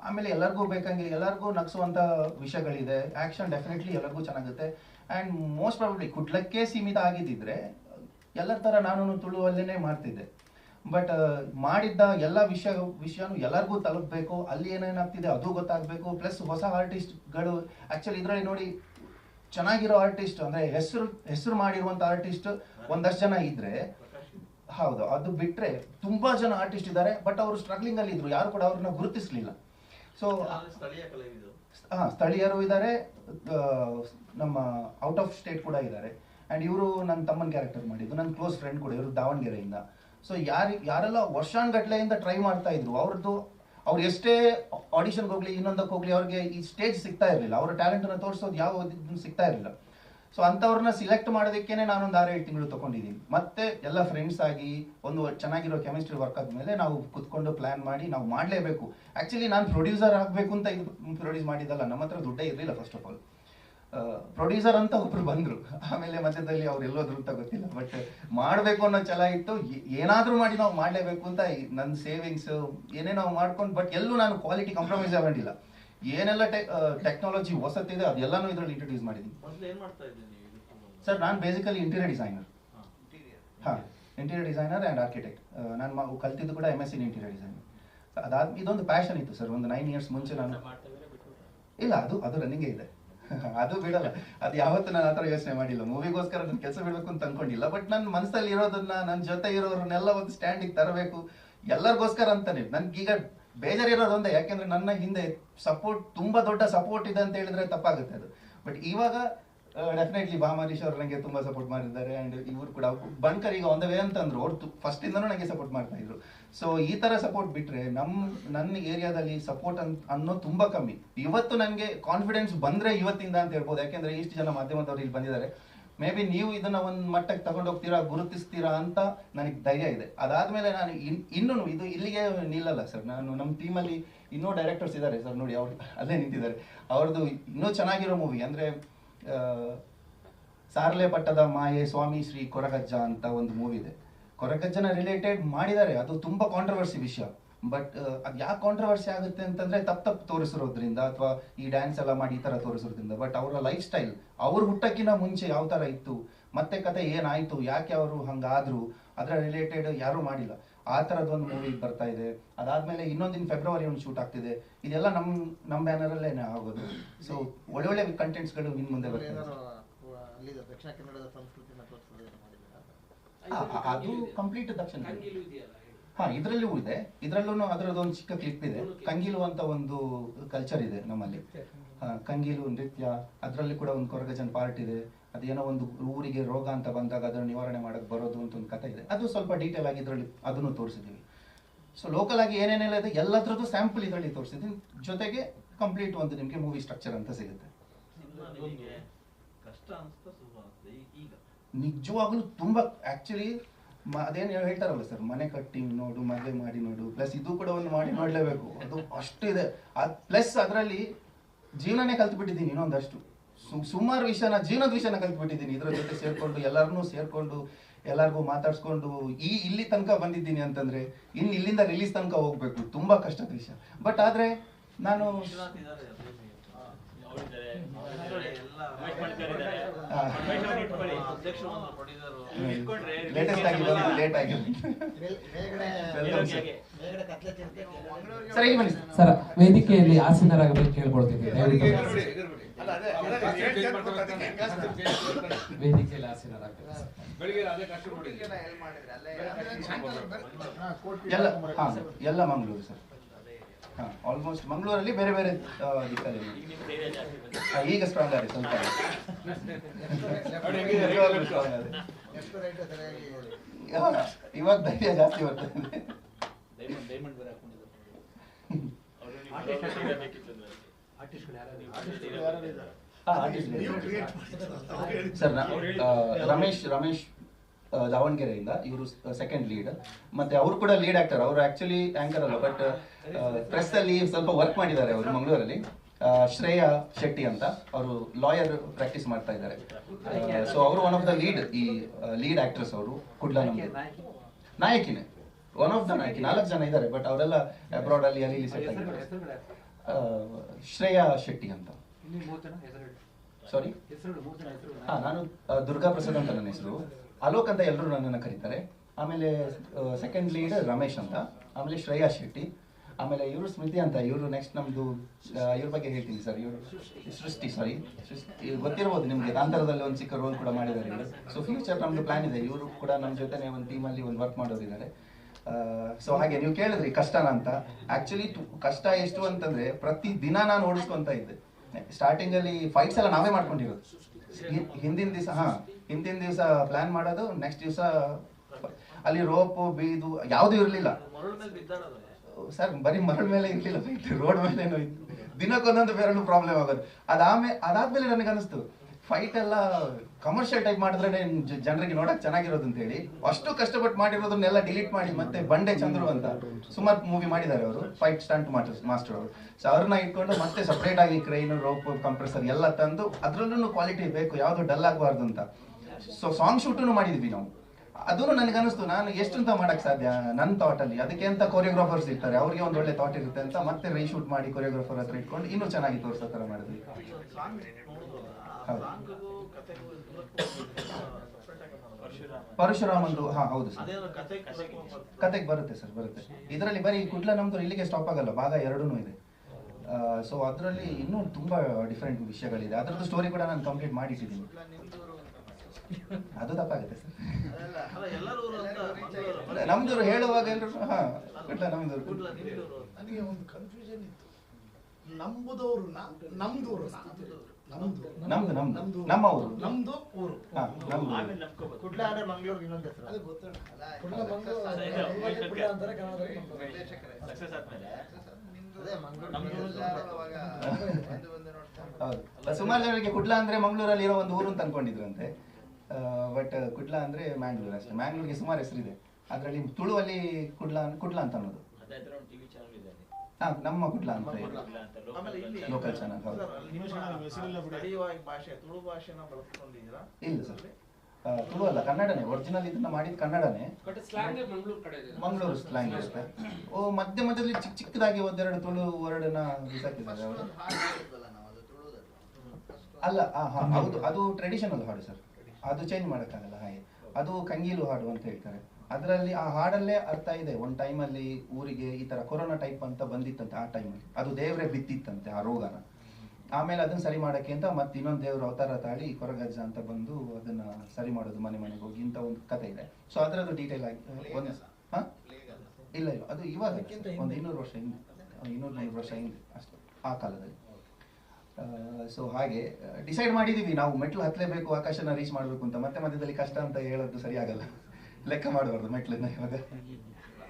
ಆಮೇಲೆ ಎಲ್ಲರಿಗೂ ಬೇಕಂಗೆ ಎಲ್ಲರಿಗೂ ನಗಿಸುವಂಥ ವಿಷಯಗಳಿದೆ. ಆಕ್ಷನ್ ಡೆಫಿನೆಟ್ಲಿ ಎಲ್ಲರಿಗೂ ಚೆನ್ನಾಗುತ್ತೆ. ಆ್ಯಂಡ್ ಮೋಸ್ಟ್ ಪ್ರಾಬಬ್ಲಿ ಕುಡ್ಲಕ್ಕೆ ಸೀಮಿತ ಆಗಿದ್ದಿದ್ರೆ ಎಲ್ಲರ ಥರ ನಾನು ತುಳುವಲ್ಲೇ ಮಾಡ್ತಿದ್ದೆ. ಬಟ್ ಮಾಡಿದ್ದ ಎಲ್ಲ ವಿಷಯ, ವಿಷಯನೂ ಎಲ್ಲರಿಗೂ ತಲುಪಬೇಕು. ಅಲ್ಲಿ ಏನೇನಾಗ್ತಿದೆ ಅದು ಗೊತ್ತಾಗಬೇಕು. ಪ್ಲಸ್ ಹೊಸ ಆರ್ಟಿಸ್ಟ್ಗಳು ಆ್ಯಕ್ಚುಲಿ ಇದರಲ್ಲಿ ನೋಡಿ, ಚೆನ್ನಾಗಿರೋ ಆರ್ಟಿಸ್ಟ್ ಅಂದರೆ ಹೆಸರು ಹೆಸರು ಮಾಡಿರುವಂಥ ಆರ್ಟಿಸ್ಟ್ ಒಂದಷ್ಟು ಜನ ಇದ್ದರೆ ಹೌದು, ಅದು ಬಿಟ್ಟರೆ ತುಂಬ ಜನ ಆರ್ಟಿಸ್ಟ್ ಇದ್ದಾರೆ, ಬಟ್ ಅವರು ಸ್ಟ್ರಗ್ಲಿಂಗಲ್ಲಿ ಇದ್ರು. ಯಾರು ಕೂಡ ಅವ್ರನ್ನ ಗುರುತಿಸಲಿಲ್ಲ. ಸೊ ಹಾ, ಸ್ಥಳೀಯರು ಇದ್ದಾರೆ ನಮ್ಮ ಔಟ್ ಆಫ್ ಸ್ಟೇಟ್ ಕೂಡ ಇದ್ದಾರೆ. ಆ್ಯಂಡ್ ಇವರು ನನ್ನ ತಮ್ಮನ ಕ್ಯಾರೆಕ್ಟರ್ ಮಾಡಿದ್ದು. ನನ್ನ ಕ್ಲೋಸ್ ಫ್ರೆಂಡ್ ಕೂಡ, ಇವರು ದಾವಣಗೆರೆಯಿಂದ. ಸೊ ಯಾರು, ಯಾರೆಲ್ಲ ವರ್ಷಾನ್ಗಟ್ಲೆಯಿಂದ ಟ್ರೈ ಮಾಡ್ತಾ ಇದ್ರು, ಅವ್ರದ್ದು, ಅವ್ರು ಎಷ್ಟೇ ಆಡಿಷನ್ಗೆ ಹೋಗ್ಲಿ, ಇನ್ನೊಂದಕ್ಕೆ ಹೋಗ್ಲಿ, ಅವ್ರಿಗೆ ಈ ಸ್ಟೇಜ್ ಸಿಗ್ತಾ ಇರಲಿಲ್ಲ. ಅವ್ರ ಟ್ಯಾಲೆಂಟನ್ನು ತೋರಿಸೋದು ಯಾವ ಸಿಗ್ತಾ ಇರಲಿಲ್ಲ. ಸೊ ಅಂಥವ್ರನ್ನ ಸಿಲೆಕ್ಟ್ ಮಾಡೋದಕ್ಕೇನೆ ನಾನೊಂದು ಆರು ಏಳು ತಿಂಗಳು ತಗೊಂಡಿದ್ದೀನಿ. ಮತ್ತೆ ಎಲ್ಲ ಫ್ರೆಂಡ್ಸ್ ಆಗಿ ಒಂದು ಚೆನ್ನಾಗಿರೋ ಕೆಮಿಸ್ಟ್ರಿ ವರ್ಕ್ ಆದ್ಮೇಲೆ ನಾವು ಕುತ್ಕೊಂಡು ಪ್ಲಾನ್ ಮಾಡಿ ನಾವು ಮಾಡಲೇಬೇಕು. ಆ್ಯಕ್ಚುಲಿ ನಾನು ಪ್ರೊಡ್ಯೂಸರ್ ಆಗಬೇಕು ಅಂತ ಇದು ಪ್ರೊಡ್ಯೂಸ್ ಮಾಡಿದ್ದಲ್ಲ, ನಮ್ಮ ಹತ್ರ ದುಡ್ಡೇ ಇರಲಿಲ್ಲ ಫಸ್ಟ್ ಆಫ್ ಆಲ್ ಪ್ರೊಡ್ಯೂಸರ್ ಅಂತ ಒಬ್ರು ಬಂದ್ರು. ಆಮೇಲೆ ಮಧ್ಯದಲ್ಲಿ ಅವ್ರು ಎಲ್ಲೋದ್ರು ಅಂತ ಗೊತ್ತಿಲ್ಲ. ಬಟ್ ಮಾಡಬೇಕು ಅನ್ನೋ ಛಲ ಇತ್ತು ಏನಾದ್ರೂ ಮಾಡಿ ನಾವು ಮಾಡಲೇಬೇಕು ಅಂತ ನನ್ನ ಸೇವಿಂಗ್ಸ್ ಏನೇನೋ ಮಾಡ್ಕೊಂಡು ಬಟ್ ಎಲ್ಲೂ ನಾನು ಕ್ವಾಲಿಟಿ ಕಾಂಪ್ರಮೈಸ್ ಆಗಿಲ್ಲ ಏನೆಲ್ಲ ಟೆಕ್ನಾಲಜಿ ಹೊಸತ್ತಿದೆ ಅದೆಲ್ಲಾನು ಇದರಲ್ಲಿ ಇಂಟ್ರೊಡ್ಯೂಸ್ ಮಾಡಿದ್ದೀನಿ. ನೀವು? ಸರ್ ನಾನು ಬೇಸಿಕಲಿ ಇಂಟೀರಿಯರ್ ಡಿಸೈನರ್ ಹಾಂ ಹಾ ಇಂಟೀರಿಯರ್ ಡಿಸೈನರ್ ಆ್ಯಂಡ್ ಆರ್ಕಿಟೆಕ್ಟ್ ನಾನು ಕಲ್ತಿದ್ದು ಕೂಡ M S in interior designer ಅದಾದ ಇದೊಂದು ಪ್ಯಾಷನ್ ಇತ್ತು ಸರ್ ಒಂದು ನೈನ್ ಇಯರ್ಸ್ ಮುಂಚೆ ನಾನು ಇಲ್ಲ ಅದು ಅದು ರನ್ನಿಂಗೇ ಇದೆ. ಅದು ಬಿಡಲ್ಲ. ಅದು ಯಾವತ್ತೂ ನಾನು ಆತರ ಯೋಚನೆ ಮಾಡಿಲ್ಲ. ಮೂವಿಗೋಸ್ಕರ ನನ್ನ ಕೆಲಸ ಬಿಡಬೇಕು ಅಂತ ಅನ್ಕೊಂಡಿಲ್ಲ. ಬಟ್ ನನ್ನ ಮನಸ್ಸಲ್ಲಿ ಇರೋದನ್ನ, ನನ್ನ ಜೊತೆ ಇರೋರನ್ನೆಲ್ಲ ಒಂದು ಸ್ಟ್ಯಾಂಡಿಗೆ ತರಬೇಕು. ಎಲ್ಲರಿಗೋಸ್ಕರ ಅಂತಾನೆ. ನನ್ಗೀಗ ಬೇಜಾರಿರೋದು ಒಂದೇ. ಯಾಕೆಂದ್ರೆ ನನ್ನ ಹಿಂದೆ ಸಪೋರ್ಟ್ ತುಂಬಾ ದೊಡ್ಡ ಸಪೋರ್ಟ್ ಇದೆ ಅಂತ ಹೇಳಿದ್ರೆ ತಪ್ಪಾಗುತ್ತೆ ಅದು. ಬಟ್ ಇವಾಗ ಡೆಫಿನೆಟ್ಲಿ ಭಾಮಾರೀಶ್ ಅವರು ನನಗೆ ತುಂಬಾ ಸಪೋರ್ಟ್ ಮಾಡಿದ್ದಾರೆ ಅಂಡ್ ಇವರು ಕೂಡ ಬಣ್ಕರ್ ಈಗ ಒಂದೇ ವೇ ಅಂತಂದ್ರು. ಅವ್ರು ಫಸ್ಟ್ ಇಂದನೂ ನನಗೆ ಸಪೋರ್ಟ್ ಮಾಡ್ತಾ ಇದ್ರು. ಸೊ ಈ ತರ ಸಪೋರ್ಟ್ ಬಿಟ್ರೆ ನಮ್ ನನ್ನ ಏರಿಯಾದಲ್ಲಿ ಸಪೋರ್ಟ್ ಅಂತ ಅನ್ನೋ ತುಂಬಾ ಕಮ್ಮಿ. ಇವತ್ತು ನನಗೆ ಕಾನ್ಫಿಡೆನ್ಸ್ ಬಂದ್ರೆ ಇವತ್ತಿಂದ ಅಂತ ಹೇಳ್ಬೋದು. ಯಾಕೆಂದ್ರೆ ಇಷ್ಟು ಜನ ಮಾಧ್ಯಮದವ್ರು ಇಲ್ಲಿ ಬಂದಿದ್ದಾರೆ. ಮೇ ಬಿ ನೀವು ಇದನ್ನ ಒಂದು ಮಟ್ಟಕ್ಕೆ ತಗೊಂಡು ಹೋಗ್ತೀರಾ, ಗುರುತಿಸ್ತೀರಾ ಅಂತ ನನಗೆ ಧೈರ್ಯ ಇದೆ. ಅದಾದ್ಮೇಲೆ ನಾನು ಇನ್- ಇನ್ನೂ ಇದು ಇಲ್ಲಿಗೆ ನಿಲ್ಲಲ್ಲ ಸರ್. ನಾನು ನಮ್ಮ ಟೀಮಲ್ಲಿ ಇನ್ನೂ ಡೈರೆಕ್ಟರ್ಸ್ ಇದ್ದಾರೆ ಸರ್. ನೋಡಿ, ಅವ್ರು ಅಲ್ಲೇ ನಿಂತಿದ್ದಾರೆ. ಅವ್ರದ್ದು ಇನ್ನೂ ಚೆನ್ನಾಗಿರೋ ಮೂವಿ ಅಂದ್ರೆ ಸಾರ್ಲೆ ಪಟ್ಟದ ಮಾಯೆ ಸ್ವಾಮಿ ಶ್ರೀ ಕೊರಗಜ್ಜ ಅಂತ ಒಂದು ಮೂವಿ ಇದೆ. ಕೊರಗಜ್ಜನ ರಿಲೇಟೆಡ್ ಮಾಡಿದ್ದಾರೆ. ಅದು ತುಂಬಾ ಕಾಂಟ್ರವರ್ಸಿ ವಿಷಯ. ಬಟ್ ಅದು ಯಾಕೆ ಕಾಂಟ್ರವರ್ಸಿ ಆಗುತ್ತೆ ಅಂತಂದ್ರೆ ತಪ್ಪು ತಪ್ಪು ತೋರಿಸಿರೋದ್ರಿಂದ ಅಥವಾ ಈ ಡ್ಯಾನ್ಸ್ ಎಲ್ಲ ಮಾಡಿ ಈ ತರ ತೋರಿಸೋದ್ರಿಂದ ಬಟ್ ಅವರ ಲೈಫ್ ಸ್ಟೈಲ್ ಅವ್ರ ಹುಟ್ಟಕ್ಕಿಂತ ಮುಂಚೆ ಯಾವ ತರ ಇತ್ತು, ಮತ್ತೆ ಕತೆ ಏನಾಯ್ತು, ಯಾಕೆ ಅವರು ಹಂಗಾದ್ರು, ಅದರ ರಿಲೇಟೆಡ್ ಯಾರೂ ಮಾಡಿಲ್ಲ. ಆ ಥರದ್ದು ಒಂದು ಮೂವಿ ಬರ್ತಾ ಇದೆ. ಅದಾದ್ಮೇಲೆ ಇನ್ನೊಂದಿನ ಫೆಬ್ರವರಿ ಒಂದು ಶೂಟ್ ಆಗ್ತಿದೆ. ಇದೆಲ್ಲ ನಮ್ಮ ನಮ್ಮ ಬ್ಯಾನರಲ್ಲೇ ಆಗೋದು. ಸೊ ಒಳ್ಳೊಳ್ಳೆ ಕಂಟೆಂಟ್ಸ್ಗಳು ಇನ್ನು ಮುಂದೆ ಅದು ಕಂಪ್ಲೀಟ್ ದಕ್ಷಿಣ. ಹಾ ಇದ್ರಲ್ಲೂ ಇದೆ. ಇದರಲ್ಲೂ ಅದರದ್ದು ಒಂದು ಚಿಕ್ಕ ಕ್ಲಿಪ್ ಇದೆ. ಕಂಗೀಲು ಅಂತ ಒಂದು ಕಲ್ಚರ್ ಇದೆ ನಮ್ಮಲ್ಲಿ. ಹಾ, ಕಂಗೀಲು ನೃತ್ಯ ಅದರಲ್ಲಿ ಕೂಡ ಒಂದು ಕೊರಗಜನ್ ಪಾರ್ಟ್ ಇದೆ. ಅದೇನೋ ಒಂದು ಊರಿಗೆ ರೋಗ ಅಂತ ಬಂದಾಗ ಅದನ್ನು ನಿವಾರಣೆ ಮಾಡೋಕ್ಕೆ ಬರೋದು ಅಂತ ಒಂದು ಕಥೆ ಇದೆ. ಅದು ಸ್ವಲ್ಪ ಡೀಟೇಲ್ ಆಗಿ ಇದರಲ್ಲಿ ಅದನ್ನು ತೋರಿಸಿದ್ದೀವಿ. ಸೊ ಲೋಕಲ್ ಆಗಿ ಏನೇನೆಲ್ಲ ಇದೆ? ಎಲ್ಲದ್ರದ್ದು ಸ್ಯಾಂಪಲ್ ಇದರಲ್ಲಿ ತೋರಿಸಿದ್ದೀನಿ ಜೊತೆಗೆ ಕಂಪ್ಲೀಟ್ ಒಂದು ನಿಮಗೆ ಮೂವಿ ಸ್ಟ್ರಕ್ಚರ್ ಅಂತ ಸಿಗುತ್ತೆ. ನಿಜವಾಗ್ಲೂ ತುಂಬಾ ಆಕ್ಚುಲಿ ಅದೇನು ಹೇಳ್ತಾರಲ್ಲ ಸರ್ ಮನೆ ಕಟ್ಟಿ ನೋಡು ಮದುವೆ ಮಾಡಿ ನೋಡು ಪ್ಲಸ್ ಇದು ಕೂಡ ಒಂದು ಮಾಡಿ ನೋಡ್ಲೇಬೇಕು. ಅದು ಅಷ್ಟು ಇದೆ ಪ್ಲಸ್ ಅದರಲ್ಲಿ ಜೀವನನೇ ಕಲ್ತು ಬಿಟ್ಟಿದ್ದೀನಿ ಇನ್ನೊಂದಷ್ಟು. ಸುಮಾರು ವಿಷಯನ ಜೀವನದ ವಿಷಯನ ಕಲ್ತ್ಬಿಟ್ಟಿದ್ದೀನಿ. ಇದ್ರ ಜೊತೆ ಸೇರ್ಕೊಂಡು ಎಲ್ಲರನ್ನೂ ಸೇರ್ಕೊಂಡು ಎಲ್ಲರಿಗೂ ಮಾತಾಡ್ಸ್ಕೊಂಡು ಈ ಇಲ್ಲಿ ತನಕ ಬಂದಿದ್ದೀನಿ ಅಂತಂದ್ರೆ ಇನ್ನು ಇಲ್ಲಿಂದ ರಿಲೀಸ್ ತನಕ ಹೋಗ್ಬೇಕು. ತುಂಬಾ ಕಷ್ಟದ ವಿಷಯ. ಬಟ್ ಆದ್ರೆ ನಾನು ಲೇಟೆಸ್ಟ್ ಆಗಿ ಬಂದು ಲೇಟ್ ಆಗಿ ಸರ್ ಇಲ್ಲಿ ಬನ್ನಿ ಸರ್ ವೇದಿಕೆಯಲ್ಲಿ ಆಸೀನರಾಗಬೇಕು ಕೇಳ್ಕೊಳ್ತೀನಿ. ವೇದಿಕೆಯಲ್ಲಿ ಆಸೀನರಾಗಬೇಕು ಸರ್. ಎಲ್ಲ ಮಂಗ್ಳೂರು ಎಲ್ಲ ಮಂಗಳೂರು ಸರ್. ಹಾ ಆಲ್ಮೋಸ್ಟ್ ಮಂಗಳೂರಲ್ಲಿ ಬೇರೆ ಬೇರೆ ದಿಕ್ಕಲ್ಲಿ ಈಗ. ಹಾ, ಸ್ಟ್ರಾಂಗ್ ಆಗಿದೆ ಸ್ವಲ್ಪ. ಹಾ, ಇವಾಗ ಧೈರ್ಯ ಜಾಸ್ತಿ ಬರ್ತದೆ. ಸರ್ ರಮೇಶ್ ರಮೇಶ್ ದಾವಣಗೆರೆಯಿಂದ ಇವರು ಸೆಕೆಂಡ್ ಲೀಡ್ ಮತ್ತೆ ಅವರು ಕೂಡ ಲೀಡ್ ಆಕ್ಟರ್ ಅವರು ಆಕ್ಚುಲಿ ಆಂಕರ್ ಅಲ್ಲ ಬಟ್ ಪ್ರೆಸ್ ಅಲ್ಲಿ ಸ್ವಲ್ಪ ವರ್ಕ್ ಮಾಡಿದ್ದಾರೆ ಅವರು ಮಂಗಳೂರಲ್ಲಿ. ಶ್ರೇಯಾ ಶೆಟ್ಟಿ ಅಂತ ಅವರು ಲಾಯರ್ ಪ್ರಾಕ್ಟೀಸ್ ಮಾಡ್ತಾ ಇದ್ದಾರೆ. ಸೊ ಅವರು ಒನ್ ಆಫ್ ದ ಲೀಡ್ ಈ ಲೀಡ್ ಆಕ್ಟ್ರೆಸ್ ಅವರು ಕುಡ್ಲ ನಾಯಕಿನೇ. ಒನ್ ಆಫ್ ದ ನಾಯಕಿ. ನಾಲ್ಕು ಜನ ಇದ್ದಾರೆ ಬಟ್ ಅವರೆಲ್ಲ ಅಬ್ರಾಡ್ ಅಲ್ಲಿ ಅಲ್ಲಿ ಸೆಟ್ ಆಗಿದ್ದಾರೆ. ಶ್ರೇಯಾ ಶೆಟ್ಟಿ ಅಂತ. ಸಾರಿ ಹಾಂ ನಾನು ದುರ್ಗಾ ಪ್ರಸಾದ್ ಅಂತ ನನ್ನ ಹೆಸರು. ಅಲೋಕ್ ಅಂತ ಎಲ್ಲರೂ ನನ್ನನ್ನು ಕರೀತಾರೆ. ಆಮೇಲೆ ಸೆಕೆಂಡ್ ಲೀಡ್ ರಮೇಶ್ ಅಂತ. ಆಮೇಲೆ ಶ್ರೇಯಾ ಶೆಟ್ಟಿ. ಆಮೇಲೆ ಇವರು ಸ್ಮೃತಿ ಅಂತ. ಇವರು ನೆಕ್ಸ್ಟ್ ನಮ್ಮದು ಇವ್ರ ಬಗ್ಗೆ ಹೇಳ್ತೀನಿ ಸರ್ ಇವರು ಸೃಷ್ಟಿ ಸಾರಿ ಸೃಷ್ಟಿ ಗೊತ್ತಿರ್ಬೋದು ನಿಮಗೆ. ಕಾಂತಾರದಲ್ಲಿ ಒಂದು ಚಿಕ್ಕ ರೋಲ್ ಕೂಡ ಮಾಡಿದ್ದಾರೆ ಇವರು. ಸೊ ಫ್ಯೂಚರ್ ನಮ್ಮದು ಪ್ಲಾನ್ ಇದೆ. ಇವರು ಕೂಡ ನಮ್ಮ ಜೊತೆನೆ ಒಂದು ಟೀಮಲ್ಲಿ ಒಂದು ವರ್ಕ್ ಮಾಡೋರಿದ್ದಾರೆ. ಸೊ ಹಾಗೆ ನೀವು ಕೇಳಿದ್ರಿ ಕಷ್ಟನ ಅಂತ. ಆಕ್ಚುಲಿ ಕಷ್ಟ ಎಷ್ಟು ಅಂತಂದ್ರೆ ಪ್ರತಿ ದಿನ ನಾನು ಓಡಿಸ್ಕೊಂತ ಇದ್ದೆ. ಸ್ಟಾರ್ಟಿಂಗ್ ಅಲ್ಲಿ ಫೈಟ್ಸ್ ಎಲ್ಲ ನಾವೇ ಮಾಡ್ಕೊಂಡಿರೋದು. ಹಿಂದಿನ ದಿವಸ, ಹಾ, ಹಿಂದಿನ ದಿವಸ ಪ್ಲಾನ್ ಮಾಡೋದು ನೆಕ್ಸ್ಟ್ ದಿವಸ ಅಲ್ಲಿ ರೋಪು ಬೀದು, ಯಾವುದು ಇರಲಿಲ್ಲ. ಸರ್, ಬರೀ ಮರಳ ಮೇಲೆ ಇರ್ಲಿಲ್ಲ ರೋಡ್ ಮೇಲೆ ದಿನಕ್ಕೊಂದೊಂದು ಬೇರೆ ಪ್ರಾಬ್ಲಮ್ ಆಗೋದು. ಅದಾದ್ಮೇಲೆ ಅದಾದ್ಮೇಲೆ ನನಗೆ ಅನಿಸ್ತು ಫೈಟ್ ಎಲ್ಲ ಕಮರ್ಷಿಯಲ್ ಟೈಪ್ ಮಾಡಿದ್ರೆ ಜನರಿಗೆ ನೋಡಕ್ ಚೆನ್ನಾಗಿರೋದು ಅಂತ ಹೇಳಿ ಅಷ್ಟು ಕಷ್ಟಪಟ್ಟು ಮಾಡಿರೋದನ್ನೆಲ್ಲ ಡಿಲೀಟ್ ಮಾಡಿ ಮತ್ತೆ ಬಂಡೆ ಚಂದ್ರು ಅಂತ ಸುಮಾರು ಮೂವಿ ಮಾಡಿದ್ದಾರೆ ಅವರು. ಫೈಟ್ ಸ್ಟಂಟ್ ಮಾಸ್ಟರ್ ಅವರು. ಸೊ ಅವ್ರನ್ನ ಇಟ್ಕೊಂಡು ಮತ್ತೆ ಸಪ್ರೇಟ್ ಆಗಿ ಕ್ರೈನ್ ರೋಪ್ ಕಂಪ್ರೆಸರ್ ಎಲ್ಲ ತಂದು ಅದ್ರಲ್ಲೂ ಕ್ವಾಲಿಟಿ ಬೇಕು ಯಾವುದು ಡಲ್ ಆಗಬಾರ್ದು ಅಂತ. ಸೊ ಸಾಂಗ್ ಶೂಟನ್ನು ಮಾಡಿದ್ವಿ ನಾವು. ಅದನ್ನು ನನಗೆ ಅನಿಸ್ತು ನಾನು ಎಷ್ಟು ಅಂತ ಮಾಡಕ್ ಸಾಧ್ಯ ನನ್ನ ಥಾಟ್ ಅಲ್ಲಿ? ಅದಕ್ಕೆ ಅಂತ ಕೊರಿಯೋಗ್ರಾಫರ್ಸ್ ಇರ್ತಾರೆ? ಅವ್ರಿಗೆ ಒಂದು ಒಳ್ಳೆ ಥಾಟ್ ಇರುತ್ತೆ ಅಂತ ಮತ್ತೆ ರೀಶೂಟ್ ಮಾಡಿ ಕೊರಿಯೋಗ್ರಾಫರ್ ಹತ್ರ ಇಟ್ಕೊಂಡು ಇನ್ನೂ ಚೆನ್ನಾಗಿ ತೋರಿಸೋ ಥರ ಮಾಡಿದ್ವಿ. ಪರಶುರಾಮಂದು ಹಾ ಹೌದು ಸರ್. ಕತೆಗೆ ಬರುತ್ತೆ ಸರ್ ಬರುತ್ತೆ. ಇದರಲ್ಲಿ ಬರೀ ಕುಟ್ಲ ನಮ್ದು ಇಲ್ಲಿಗೆ ಸ್ಟಾಪ್ ಆಗಲ್ಲ ಭಾಗ ಎರಡೂ ಇದೆ. ಸೊ ಅದರಲ್ಲಿ ಇನ್ನೂ ತುಂಬಾ ಡಿಫ್ರೆಂಟ್ ವಿಷಯಗಳಿದೆ. ಅದರದ್ದು ಸ್ಟೋರಿ ಕೂಡ ನಾನು ಕಂಪ್ಲೀಟ್ ಮಾಡಿಟ್ಟಿದ್ದೀನಿ ಅದು ತಪ್ಪಾಗುತ್ತೆ ಸರ್. ಅಲ್ಲ ಎಲ್ಲರೂ ಊರು ಅಂತ ಮಂಗಳೂರು. ನಮ್ದು ಹೇಳುವಾಗ ಎಲ್ಲರೂ ಹಾ ಕುಟ್ಲ ನನಗೆ ಒಂದು ಕನ್ಫ್ಯೂಷನ್ ಇತ್ತು. ನಂಬುದವರು ನಮ್ದೂರು. ನಮ್ದು ನಮ್ದು ನಮ್ಮ ಊರು. ನಮ್ದು ಊರು. ಹಾ ನಮ್ದು ಆಮೇಲೆ ನಂಬ್ಕೋಬೇಕು ಕುಡ್ಲ ಅಂದ್ರೆ ಮಂಗಳೂರು ಇನ್ನೊಂದು ಹೆಸರು. ಅದು ಗೊತ್ತಲ್ಲ. ಸಕ್ಸಸ್ ಆದ್ಮೇಲೆ. ಅದೇ ಮಂಗಳೂರು ನಮ್ದು ಹೌದು. ಸುಮಾರು ಜನರಿಗೆ ಕುಡ್ಲ ಅಂದ್ರೆ ಮಂಗಳೂರಲ್ಲಿ ಇರೋ ಒಂದು ಊರು ಅಂತ ಅನ್ಕೊಂಡಿದ್ರಂತೆ. ಬಟ್ ಕುಡ್ಲ ಅಂದ್ರೆ ಮ್ಯಾಂಗ್ಳೂರ್ ಅಷ್ಟೇ. ಮ್ಯಾಂಗ್ಳೂರ್ಗೆ ಸುಮಾರು ಹೆಸರಿದೆ. ಅದರಲ್ಲಿ ತುಳುವಲ್ಲಿ ಕುಡ್ಲ ಕುಡ್ಲ ಅಂತ ಅನ್ನೋದು. ಹಾ ನಮ್ಮ ಕುಟ್ಲ ಅಂತ ಲೋಕಲ್ channel, ಹೌದು. ಭಾಷೆ ತುಳು ಭಾಷೆನ ಬಳಸ್ಕೊಂಡಿದ್ದೀರಾ? ಇಲ್ಲ ಸರ್. ತುಳು ಅಲ್ಲ ಕನ್ನಡನೇ. ಒರಿಜಿನಲ್ ಇದನ್ನ ಮಾಡಿದ ಕನ್ನಡನೇ. ಬಟ್ ಸ್ಲ್ಯಾಂಗ್ ಮಂಗಳೂರು ಕಡೆ ಇದೆ. ಮಂಗಳೂರು ಸ್ಲ್ಯಾಂಗ್ ಇರುತ್ತೆ ಓ ಮಧ್ಯ ಮಧ್ಯದಲ್ಲಿ ಚಿಕ್ಕ ಚಿಕ್ಕದಾಗಿ ಒಂದೆರಡು ತುಳು ವರ್ಡನ್ನ ಬಿಸಾಕಿದ್ದಾರೆ ಅವರು. ಅಲ್ಲ ಆ, ಹಾ, ಹೌದು. ಅದು ಟ್ರೆಡಿಷನಲ್ ಹಾಡು ಸರ್ ಅದು ಚೇಂಜ್ ಮಾಡೋಕ್ಕಾಗಲ್ಲ ಹಾಗೆ. ಅದು ಕಂಗೀಲು ಹಾಡು ಅಂತ ಹೇಳ್ತಾರೆ. ಅದರಲ್ಲಿ ಆ ಹಾಡಲ್ಲೇ ಅರ್ಥ ಇದೆ. ಒಂದು ಟೈಮಲ್ಲಿ ಊರಿಗೆ ಈ ತರ ಕೊರೋನಾ ಟೈಪ್ ಅಂತ ಬಂದಿತ್ತಂತೆ ಆ ಟೈಮಲ್ಲಿ. ಅದು ದೇವರೇ ಬಿದ್ದಿತ್ತಂತೆ ಆ ರೋಗನ. ಆಮೇಲೆ ಅದನ್ನ ಸರಿ ಮಾಡಕ್ಕೆ ಅಂತ ಮತ್ತೆ ಇನ್ನೊಂದು ದೇವ್ರ ಅವತಾರ ತಾಳಿ ಕೊರಗಜ್ಜ ಅಂತ ಬಂದು ಅದನ್ನ ಸರಿ ಮಾಡೋದು ಮನೆ ಮನೆಗೆ ಹೋಗಿ ಇಂಥ ಒಂದು ಕತೆ ಇದೆ. ಸೊ ಅದರದ್ದು ಡೀಟೇಲ್ ಆಗಿ ಒಂದು ಹಾ? ಇಲ್ಲ ಇಲ್ಲ. ಅದು ಇವಾಗ ಒಂದು ಇನ್ನೂರು ವರ್ಷ ಹಿಂದೆ. ಇನ್ನೂರು ನೂರು ವರ್ಷ ಹಿಂದೆ ಅಷ್ಟು ಆ ಕಾಲದಲ್ಲಿ. ಸೊ ಹಾಗೆ ಡಿಸೈಡ್ ಮಾಡಿದೀವಿ ನಾವು ಮೆಟ್ಲು ಹತ್ತಲೇಬೇಕು ಆಕಾಶನ ರೀಚ್ ಮಾಡಬೇಕು ಅಂತ. ಮತ್ತೆ ಮಧ್ಯದಲ್ಲಿ ಕಷ್ಟ ಅಂತ ಹೇಳೋದು ಸರಿಯಾಗಲ್ಲ ಆಗಲ್ಲ. ಲೆಕ್ಕ ಮಾಡಬಾರ್ದು ಮೆಟ್ಲನ್ನ ಇವಾಗ.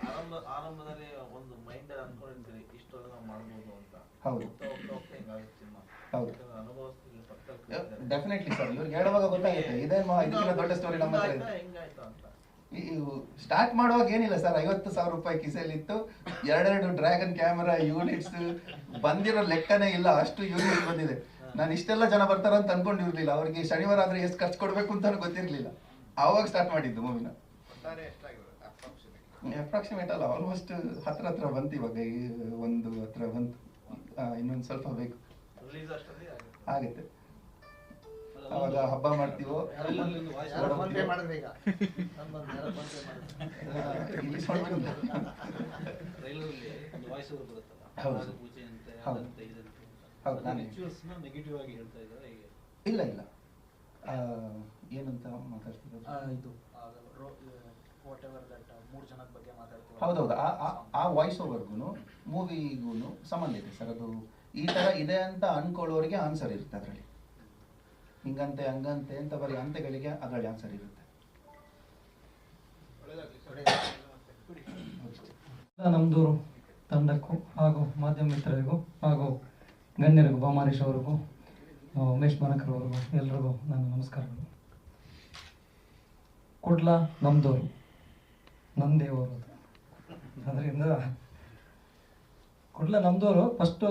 ಆರಂಭ ಆರಂಭದಲ್ಲಿ ಒಂದು ಮೈಂಡ್ ಅನ್ಕೊಂಡಿರ್ತೀರಿ ಇಷ್ಟೆಲ್ಲ ನಾವು ಮಾಡ್ಬೋದು ಅಂತ. ಹೌದು. ಹೌದು. ಡೆಫಿನೆಟ್ಲಿ ಸರ್ ಇವ್ರಿಗೆ ಹೇಳುವಾಗ ಗೊತ್ತಾಗುತ್ತೆ. ಇದೇನು ಇದಕ್ಕಿಂತ ದೊಡ್ಡ ಸ್ಟೋರಿ ನಮ್ಮ ಹತ್ರ ಇದೆ. ಸ್ಟಾರ್ಟ್ ಮಾಡುವಾಗ ಏನಿಲ್ಲ ಸರ್ ಐವತ್ತು ಸಾವಿರ ರೂಪಾಯಿ ಕಿಸೆಯಲ್ಲಿತ್ತು. ಎರಡೆರಡು ಡ್ರ್ಯಾಗನ್ ಕ್ಯಾಮರಾ ಯೂನಿಟ್ಸ್ ಬಂದಿರೋ ಲೆಕ್ಕನೇ ಇಲ್ಲ. ಅಷ್ಟು ಯೂನಿಟ್ ಬಂದಿದೆ. ನಾನು ಇಷ್ಟೆಲ್ಲ ಜನ ಬರ್ತಾರ ಅಂತ ಅನ್ಕೊಂಡಿರ್ಲಿಲ್ಲ. ಅವ್ರಿಗೆ ಶನಿವಾರ ಆದ್ರೆ ಎಷ್ಟು ಖರ್ಚು ಕೊಡ್ಬೇಕು ಅಂತ ಗೊತ್ತಿರ್ಲಿಲ್ಲ. ಅವಾಗ ಸ್ಟಾರ್ಟ್ ಮಾಡಿದ್ದು ಮೂವಿನ ಅಪ್ರಾಕ್ಸಿಮೇಟ್ ಅಲ್ಲ ಆಲ್ಮೋಸ್ಟ್ ಹತ್ರ ಹತ್ರ ಬಂತು ಇವಾಗ ಈ ಒಂದು ಹತ್ರ ಬಂತು. ಇನ್ನೊಂದು ಸ್ವಲ್ಪ ಬೇಕು. ಆಗುತ್ತೆ. ಅವಾಗ ಹಬ್ಬ ಮಾಡ್ತೀವೋ? ಇಲ್ಲಿ ಇಲ್ಲ. ಏನಂತ ಮಾತಾಡ್ತಿದ್ರು ಇದು ವಾಟ್ ಎವರ್ ದಟ್ ಮೂರು ಜನದ ಬಗ್ಗೆ ಮಾತಾಡ್ತೀವಿ. ಹೌದೌದು. ಆ ಆ- ವಾಯ್ಸ್ ಓವರ್ಗು ಮೂವಿಗೂ ಸಂಬಂಧ ಇದೆ ಸರ್. ಅದು ಈ ತರ ಇದೆ ಅಂತ ಅನ್ಕೊಳ್ಳೋರಿಗೆ ಆನ್ಸರ್ ಇರುತ್ತೆ ಅದರಲ್ಲಿ. ಹಿಂಗಂತೆ ಹಂಗಂತೆ ಅಂತ ಬರೀ ಅಂತೆಗಳಿಗೆ ಅದರಲ್ಲಿ ಆನ್ಸರ್ ಇರುತ್ತೆ. ನಮ್ದು ತಂಡಕ್ಕೂ ಹಾಗೂ ಮಾಧ್ಯಮ ಮಿತ್ರರಿಗೂ ಹಾಗೂ ಗಣ್ಯರಿಗೂ ಬಾಮಾರೀಶ್ ಅವರಿಗೂ ಉಮೇಶ್ ಮನಕರ್ ಅವರು, ಎಲ್ರಿಗೂ ನನ್ನ ನಮಸ್ಕಾರಗಳು. ಕುಡ್ಲ ನಂದೇ ನಂದೇವರು ಅದರಿಂದ ಕುಡ್ಲ ನಮ್ಮದೂರು ಫಸ್ಟು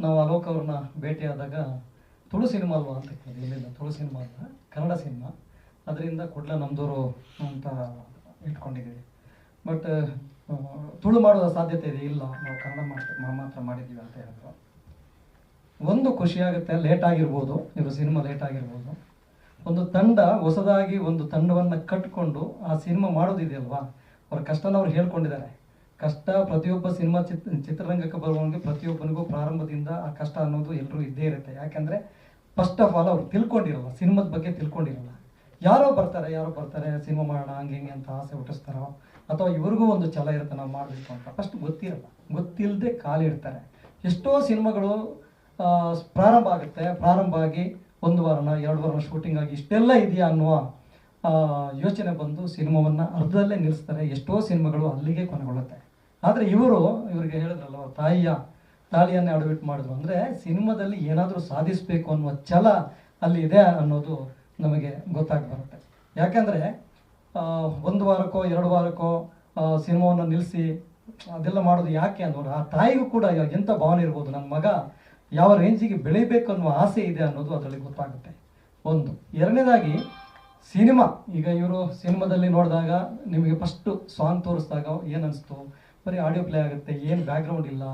ನಾವು ಅಲೋಕ್ ಅವ್ರನ್ನ ಭೇಟಿಯಾದಾಗ ತುಳು ಸಿನಿಮಾ ಅಲ್ವಾ ಅಂತ ಕೇಳಿದೆ ಇಲ್ಲಿಲ್ಲ ತುಳು ಸಿನಿಮಾ ಅಲ್ಲ ಕನ್ನಡ ಸಿನಿಮಾ. ಅದರಿಂದ ಕುಡ್ಲ ನಮ್ಮದೂರು ಅಂತ ಇಟ್ಕೊಂಡಿದ್ದೀವಿ. ಬಟ್ ತುಳು ಮಾಡುವ ಸಾಧ್ಯತೆ ಇದೆ? ಇಲ್ಲ. ನಾವು ಕನ್ನಡ ಮಾತ್ರ ಮಾಡಿದ್ದೀವಿ ಅಂತ ಹೇಳಿದ್ರು. ಒಂದು ಖುಷಿಯಾಗುತ್ತೆ ಲೇಟ್ ಆಗಿರ್ಬೋದು ಇವರು ಸಿನಿಮಾ ಲೇಟ್ ಆಗಿರ್ಬೋದು. ಒಂದು ತಂಡ ಹೊಸದಾಗಿ ಒಂದು ತಂಡವನ್ನು ಕಟ್ಟಿಕೊಂಡು ಆ ಸಿನಿಮಾ ಮಾಡೋದಿದೆಯಲ್ವಾ ಅವ್ರ ಕಷ್ಟನ ಅವ್ರು ಹೇಳ್ಕೊಂಡಿದ್ದಾರೆ. ಕಷ್ಟ ಪ್ರತಿಯೊಬ್ಬ ಸಿನಿಮಾ ಚಿತ್, ಚಿತ್ರರಂಗಕ್ಕೆ ಬರುವಂಗೆ ಪ್ರತಿಯೊಬ್ಬನಿಗೂ ಪ್ರಾರಂಭದಿಂದ ಆ ಕಷ್ಟ ಅನ್ನೋದು ಎಲ್ಲರೂ ಇದ್ದೇ ಇರುತ್ತೆ. ಯಾಕೆಂದರೆ ಫಸ್ಟ್ ಆಫ್ ಆಲ್ ಅವ್ರು ತಿಳ್ಕೊಂಡಿರಲ್ಲ ಸಿನಿಮಾದ ಬಗ್ಗೆ ತಿಳ್ಕೊಂಡಿರಲ್ಲ. ಯಾರೋ ಬರ್ತಾರೆ ಯಾರೋ ಬರ್ತಾರೆ ಸಿನಿಮಾ ಮಾಡೋಣ, ಹಂಗೆ ಹಿಂಗೆ ಅಂತ ಆಸೆ ಹುಟ್ಟಿಸ್ತಾರೋ, ಅಥವಾ ಇವ್ರಿಗೂ ಒಂದು ಛಲ ಇರುತ್ತೆ, ನಾವು ಮಾಡಬೇಕು ಅಂತ. ಫಸ್ಟ್ ಗೊತ್ತಿರಲ್ಲ ಗೊತ್ತಿಲ್ಲದೆ ಕಾಲಿಡ್ತಾರೆ. ಎಷ್ಟೋ ಸಿನಿಮಾಗಳು ಪ್ರಾರಂಭ ಆಗುತ್ತೆ. ಪ್ರಾರಂಭ ಆಗಿ ಒಂದು ವಾರನ, ಎರಡು ವಾರನ ಶೂಟಿಂಗ್ ಆಗಿ ಇಷ್ಟೆಲ್ಲ ಇದೆಯಾ ಅನ್ನುವ ಯೋಚನೆ ಬಂದು ಸಿನಿಮಾವನ್ನು ಅರ್ಧದಲ್ಲೇ ನಿಲ್ಲಿಸ್ತಾರೆ. ಎಷ್ಟೋ ಸಿನಿಮಾಗಳು ಅಲ್ಲಿಗೆ ಕೊನೆಗೊಳ್ಳುತ್ತೆ. ಆದರೆ ಇವರು, ಇವರಿಗೆ ಹೇಳಿದ್ರಲ್ಲ ತಾಯಿಯ ತಾಳಿಯನ್ನೇ ಅಡವಿಟ್ಟು ಮಾಡಿದ್ರು. ಅಂದರೆ ಸಿನಿಮಾದಲ್ಲಿ ಏನಾದರೂ ಸಾಧಿಸಬೇಕು ಅನ್ನುವ ಛಲ ಅಲ್ಲಿ ಇದೆ ಅನ್ನೋದು ನಮಗೆ ಗೊತ್ತಾಗಿ ಬರುತ್ತೆ. ಯಾಕೆಂದರೆ ಒಂದು ವಾರಕ್ಕೋ, ಎರಡು ವಾರಕ್ಕೋ ಸಿನಿಮಾವನ್ನು ನಿಲ್ಲಿಸಿ ಅದೆಲ್ಲ ಮಾಡೋದು ಯಾಕೆ ಅನ್ನೋದು ಆ ತಾಯಿಗೂ ಕೂಡ ಎಂಥ ಭಾವನೆ ಇರ್ಬೋದು. ನನ್ನ ಮಗ ಯಾವ ರೇಂಜಿಗೆ ಬೆಳಿಬೇಕು ಅನ್ನುವ ಆಸೆ ಇದೆ ಅನ್ನೋದು ಅದರಲ್ಲಿ ಗೊತ್ತಾಗುತ್ತೆ. ಒಂದು, ಎರಡನೇದಾಗಿ, ಸಿನಿಮಾ. ಈಗ ಇವರು ಸಿನಿಮಾದಲ್ಲಿ ನೋಡಿದಾಗ ನಿಮಗೆ ಫಸ್ಟು ಸಾಂಗ್ ತೋರಿಸಿದಾಗ ಏನು ಅನಿಸ್ತು ಬರೀ ಆಡಿಯೋ ಪ್ಲೇ ಆಗುತ್ತೆ, ಏನು ಬ್ಯಾಕ್ಗ್ರೌಂಡ್ ಇಲ್ಲ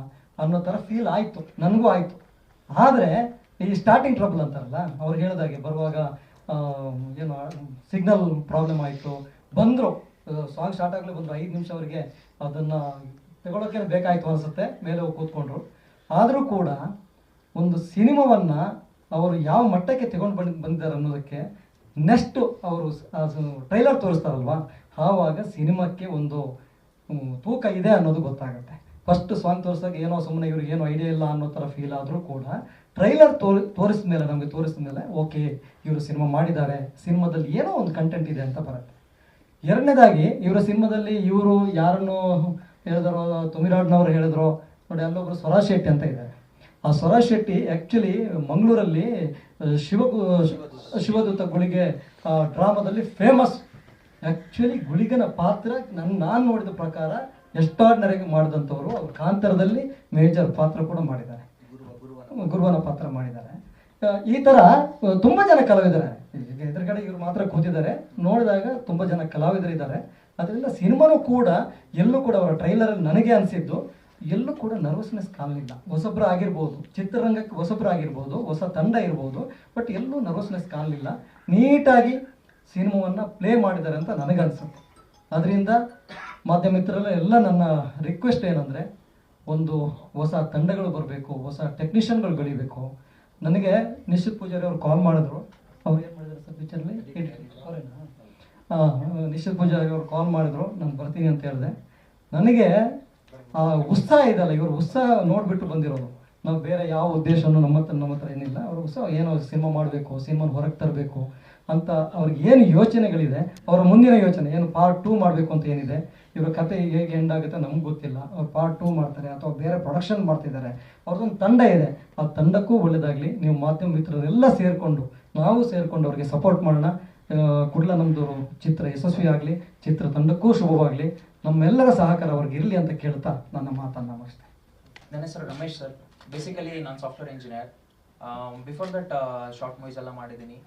ಅನ್ನೋ ಥರ ಫೀಲ್ ಆಯಿತು, ನನಗೂ ಆಯಿತು. ಆದರೆ, ಈ ಸ್ಟಾರ್ಟಿಂಗ್ ಟ್ರಬಲ್ ಅಂತಾರಲ್ಲ, ಅವ್ರು ಹೇಳಿದಾಗೆ ಬರುವಾಗ ಏನು ಸಿಗ್ನಲ್ ಪ್ರಾಬ್ಲಮ್ ಆಯಿತು. ಬಂದರು ಸಾಂಗ್ ಸ್ಟಾರ್ಟ್ ಆಗಲೇ ಬಂದರು, ಐದು ನಿಮಿಷ ಅವರಿಗೆ ಅದನ್ನು ತಗೊಳ್ಳೋಕೆ ಬೇಕಾಯಿತು ಅನಿಸುತ್ತೆ, ಮೇಲೆ ಹೋಗಿ ಕೂತ್ಕೊಂಡ್ರು. ಆದರೂ ಕೂಡ ಒಂದು ಸಿನಿಮಾವನ್ನು ಅವರು ಯಾವ ಮಟ್ಟಕ್ಕೆ ತಗೊಂಡು ಬಂದು ಬಂದಿದ್ದಾರೆ ಅನ್ನೋದಕ್ಕೆ ನೆಕ್ಸ್ಟ್ ಅವರು ಟ್ರೈಲರ್ ತೋರಿಸ್ತಾರಲ್ವ? ಆವಾಗ ಸಿನಿಮಾಕ್ಕೆ ಒಂದು ತೂಕ ಇದೆ ಅನ್ನೋದು ಗೊತ್ತಾಗುತ್ತೆ. ಫಸ್ಟ್ ಸಾಂಗ್ ತೋರಿಸಿದಾಗ ಏನೋ ಸುಮ್ಮನೆ ಇವ್ರಿಗೆ ಏನೋ ಐಡಿಯಾ ಇಲ್ಲ ಅನ್ನೋ ಥರ ಫೀಲ್ ಆದರೂ ಕೂಡ ಟ್ರೈಲರ್ ತೋರಿ ತೋರಿಸಿದ ಮೇಲೆ ನಮಗೆ ತೋರಿಸಿದ ಮೇಲೆ ಓಕೆ ಇವರು ಸಿನಿಮಾ ಮಾಡಿದ್ದಾರೆ. ಸಿನಿಮಾದಲ್ಲಿ ಏನೋ ಒಂದು ಕಂಟೆಂಟ್ ಇದೆ ಅಂತ ಬರುತ್ತೆ. ಎರಡನೇದಾಗಿ, ಇವರ ಸಿನಿಮಾದಲ್ಲಿ ಇವರು ಯಾರನ್ನು ಹೇಳಿದ್ರು ತುಮಿರಾಡ್ನವರು ಹೇಳಿದ್ರು, ನೋಡಿ, ಅಲ್ಲೊಬ್ರು ಸ್ವರಾಜ್ ಶೆಟ್ಟಿ ಅಂತ ಇದ್ದಾರೆ. ಆ ಸ್ವರಾಜ್ ಶೆಟ್ಟಿ ಆ್ಯಕ್ಚುಲಿ ಮಂಗಳೂರಲ್ಲಿ ಶಿವ ಶಿವದೂತ ಗುಳಿಗೆ ಡ್ರಾಮಾದಲ್ಲಿ ಫೇಮಸ್ ಆ್ಯಕ್ಚುಲಿ ಗುಳಿಗನ ಪಾತ್ರ ನನ್ನ ನಾನು ನೋಡಿದ ಪ್ರಕಾರ ಎಷ್ಟಾರ್ಡ್ನರಿಗೆ ಮಾಡಿದಂಥವ್ರು. ಅವ್ರು ಕಾಂತರದಲ್ಲಿ ಮೇಜರ್ ಪಾತ್ರ ಕೂಡ ಮಾಡಿದ್ದಾರೆ. ಗುರುವನ ಪಾತ್ರ ಮಾಡಿದ್ದಾರೆ. ಈ ಥರ ತುಂಬ ಜನ ಕಲಾವಿದರೆ. ಎದುರುಗಡೆ ಇವರು ಮಾತ್ರ ಕೂತಿದ್ದಾರೆ. ನೋಡಿದಾಗ ತುಂಬ ಜನ ಕಲಾವಿದರಿದ್ದಾರೆ. ಅದರಿಂದ ಸಿನಿಮಾನೂ ಕೂಡ ಎಲ್ಲೂ ಕೂಡ ಅವರ ಟ್ರೈಲರಲ್ಲಿ ನನಗೆ ಅನಿಸಿದ್ದು ಎಲ್ಲೂ ಕೂಡ ನರ್ವಸ್ನೆಸ್ ಕಾಣಲಿಲ್ಲ. ಹೊಸಬ್ರು ಆಗಿರ್ಬೋದು ಚಿತ್ರರಂಗಕ್ಕೆ ಹೊಸಬ್ರು ಆಗಿರ್ಬೋದು ಹೊಸ ತಂಡ ಇರ್ಬೋದು ಬಟ್ ಎಲ್ಲೂ ನರ್ವಸ್ನೆಸ್ ಕಾಣಲಿಲ್ಲ. ನೀಟಾಗಿ ಸಿನಿಮಾವನ್ನು ಪ್ಲೇ ಮಾಡಿದ್ದಾರೆ ಅಂತ ನನಗನ್ಸುತ್ತೆ. ಅದರಿಂದ ಮಾಧ್ಯಮ ಮಿತ್ರರಲ್ಲ ಎಲ್ಲ ನನ್ನ ರಿಕ್ವೆಸ್ಟ್ ಏನಂದರೆ ಒಂದು ಹೊಸ ತಂಡಗಳು ಬರಬೇಕು ಹೊಸ ಟೆಕ್ನಿಷಿಯನ್ಗಳು ಬೆಳಿಬೇಕು. ನನಗೆ ನಿಶ್ಚಿತ್ ಪೂಜಾರಿ ಅವರು ಕಾಲ್ ಮಾಡಿದ್ರು. ಅವ್ರು ಏನು ಮಾಡಿದ್ದಾರೆ ಸರ್ ಪಿಕ್ಚರ್ಲಿ ನಿಶ್ಚಿತ್ ಪೂಜಾರಿ ಅವರು ಕಾಲ್ ಮಾಡಿದ್ರು. ನಾನು ಬರ್ತೀನಿ ಅಂತ ಹೇಳಿದೆ. ನನಗೆ ಆ ಉತ್ಸಾಹ ಇದೆಯಲ್ಲ, ಇವರು ಉತ್ಸಾಹ ನೋಡಿಬಿಟ್ಟು ಬಂದಿರೋದು. ನಾವು ಬೇರೆ ಯಾವ ಉದ್ದೇಶನೂ ನಮ್ಮ ಹತ್ರ ನಮ್ಮ ಹತ್ರ ಏನಿಲ್ಲ. ಅವ್ರ ಉತ್ಸಾಹ, ಏನೋ ಸಿನಿಮಾ ಮಾಡಬೇಕು, ಸಿನಿಮಾನ ಹೊರಗೆ ತರಬೇಕು ಅಂತ ಅವ್ರಿಗೆ ಏನು ಯೋಚನೆಗಳಿದೆ, ಅವರ ಮುಂದಿನ ಯೋಚನೆ, ಏನು ಪಾರ್ಟ್ ಟೂ ಮಾಡಬೇಕು ಅಂತ ಏನಿದೆ, ಇವರ ಕತೆ ಹೇಗೆ ಎಂಡ್ ಆಗುತ್ತೆ ನಮ್ಗೆ ಗೊತ್ತಿಲ್ಲ. ಅವ್ರು ಪಾರ್ಟ್ ಟೂ ಮಾಡ್ತಾರೆ ಅಥವಾ ಬೇರೆ ಪ್ರೊಡಕ್ಷನ್ ಮಾಡ್ತಿದ್ದಾರೆ. ಅವ್ರದ್ದೊಂದು ತಂಡ ಇದೆ. ಆ ತಂಡಕ್ಕೂ ಒಳ್ಳೇದಾಗಲಿ. ನೀವು ಮಾಧ್ಯಮ ಮಿತ್ರರೆಲ್ಲ ಸೇರಿಕೊಂಡು, ನಾವು ಸೇರಿಕೊಂಡು ಅವ್ರಿಗೆ ಸಪೋರ್ಟ್ ಮಾಡೋಣ. ಕೂಡಲ ಕುಡ್ಲ ನಮ್ಮದು ಚಿತ್ರ ಯಶಸ್ವಿ ಆಗಲಿ ಚಿತ್ರ ತಂಡಕ್ಕೂ ಶುಭವಾಗಲಿ. ನಮ್ಮೆಲ್ಲರ ಸಹಕಾರ ಅವ್ರಿಗೆ ಇರಲಿ ಅಂತ ಕೇಳ್ತಾ ನನ್ನ ಮಾತನ್ನು ಮುಗಿಸ್ತೇನೆ ನನ್ನ ಹೆಸರು ರಮೇಶ್ ಸರ್. ಬೇಸಿಕಲಿ ನಾನು software engineer before that short movies ಎಲ್ಲ ಮಾಡಿದ್ದೀನಿ.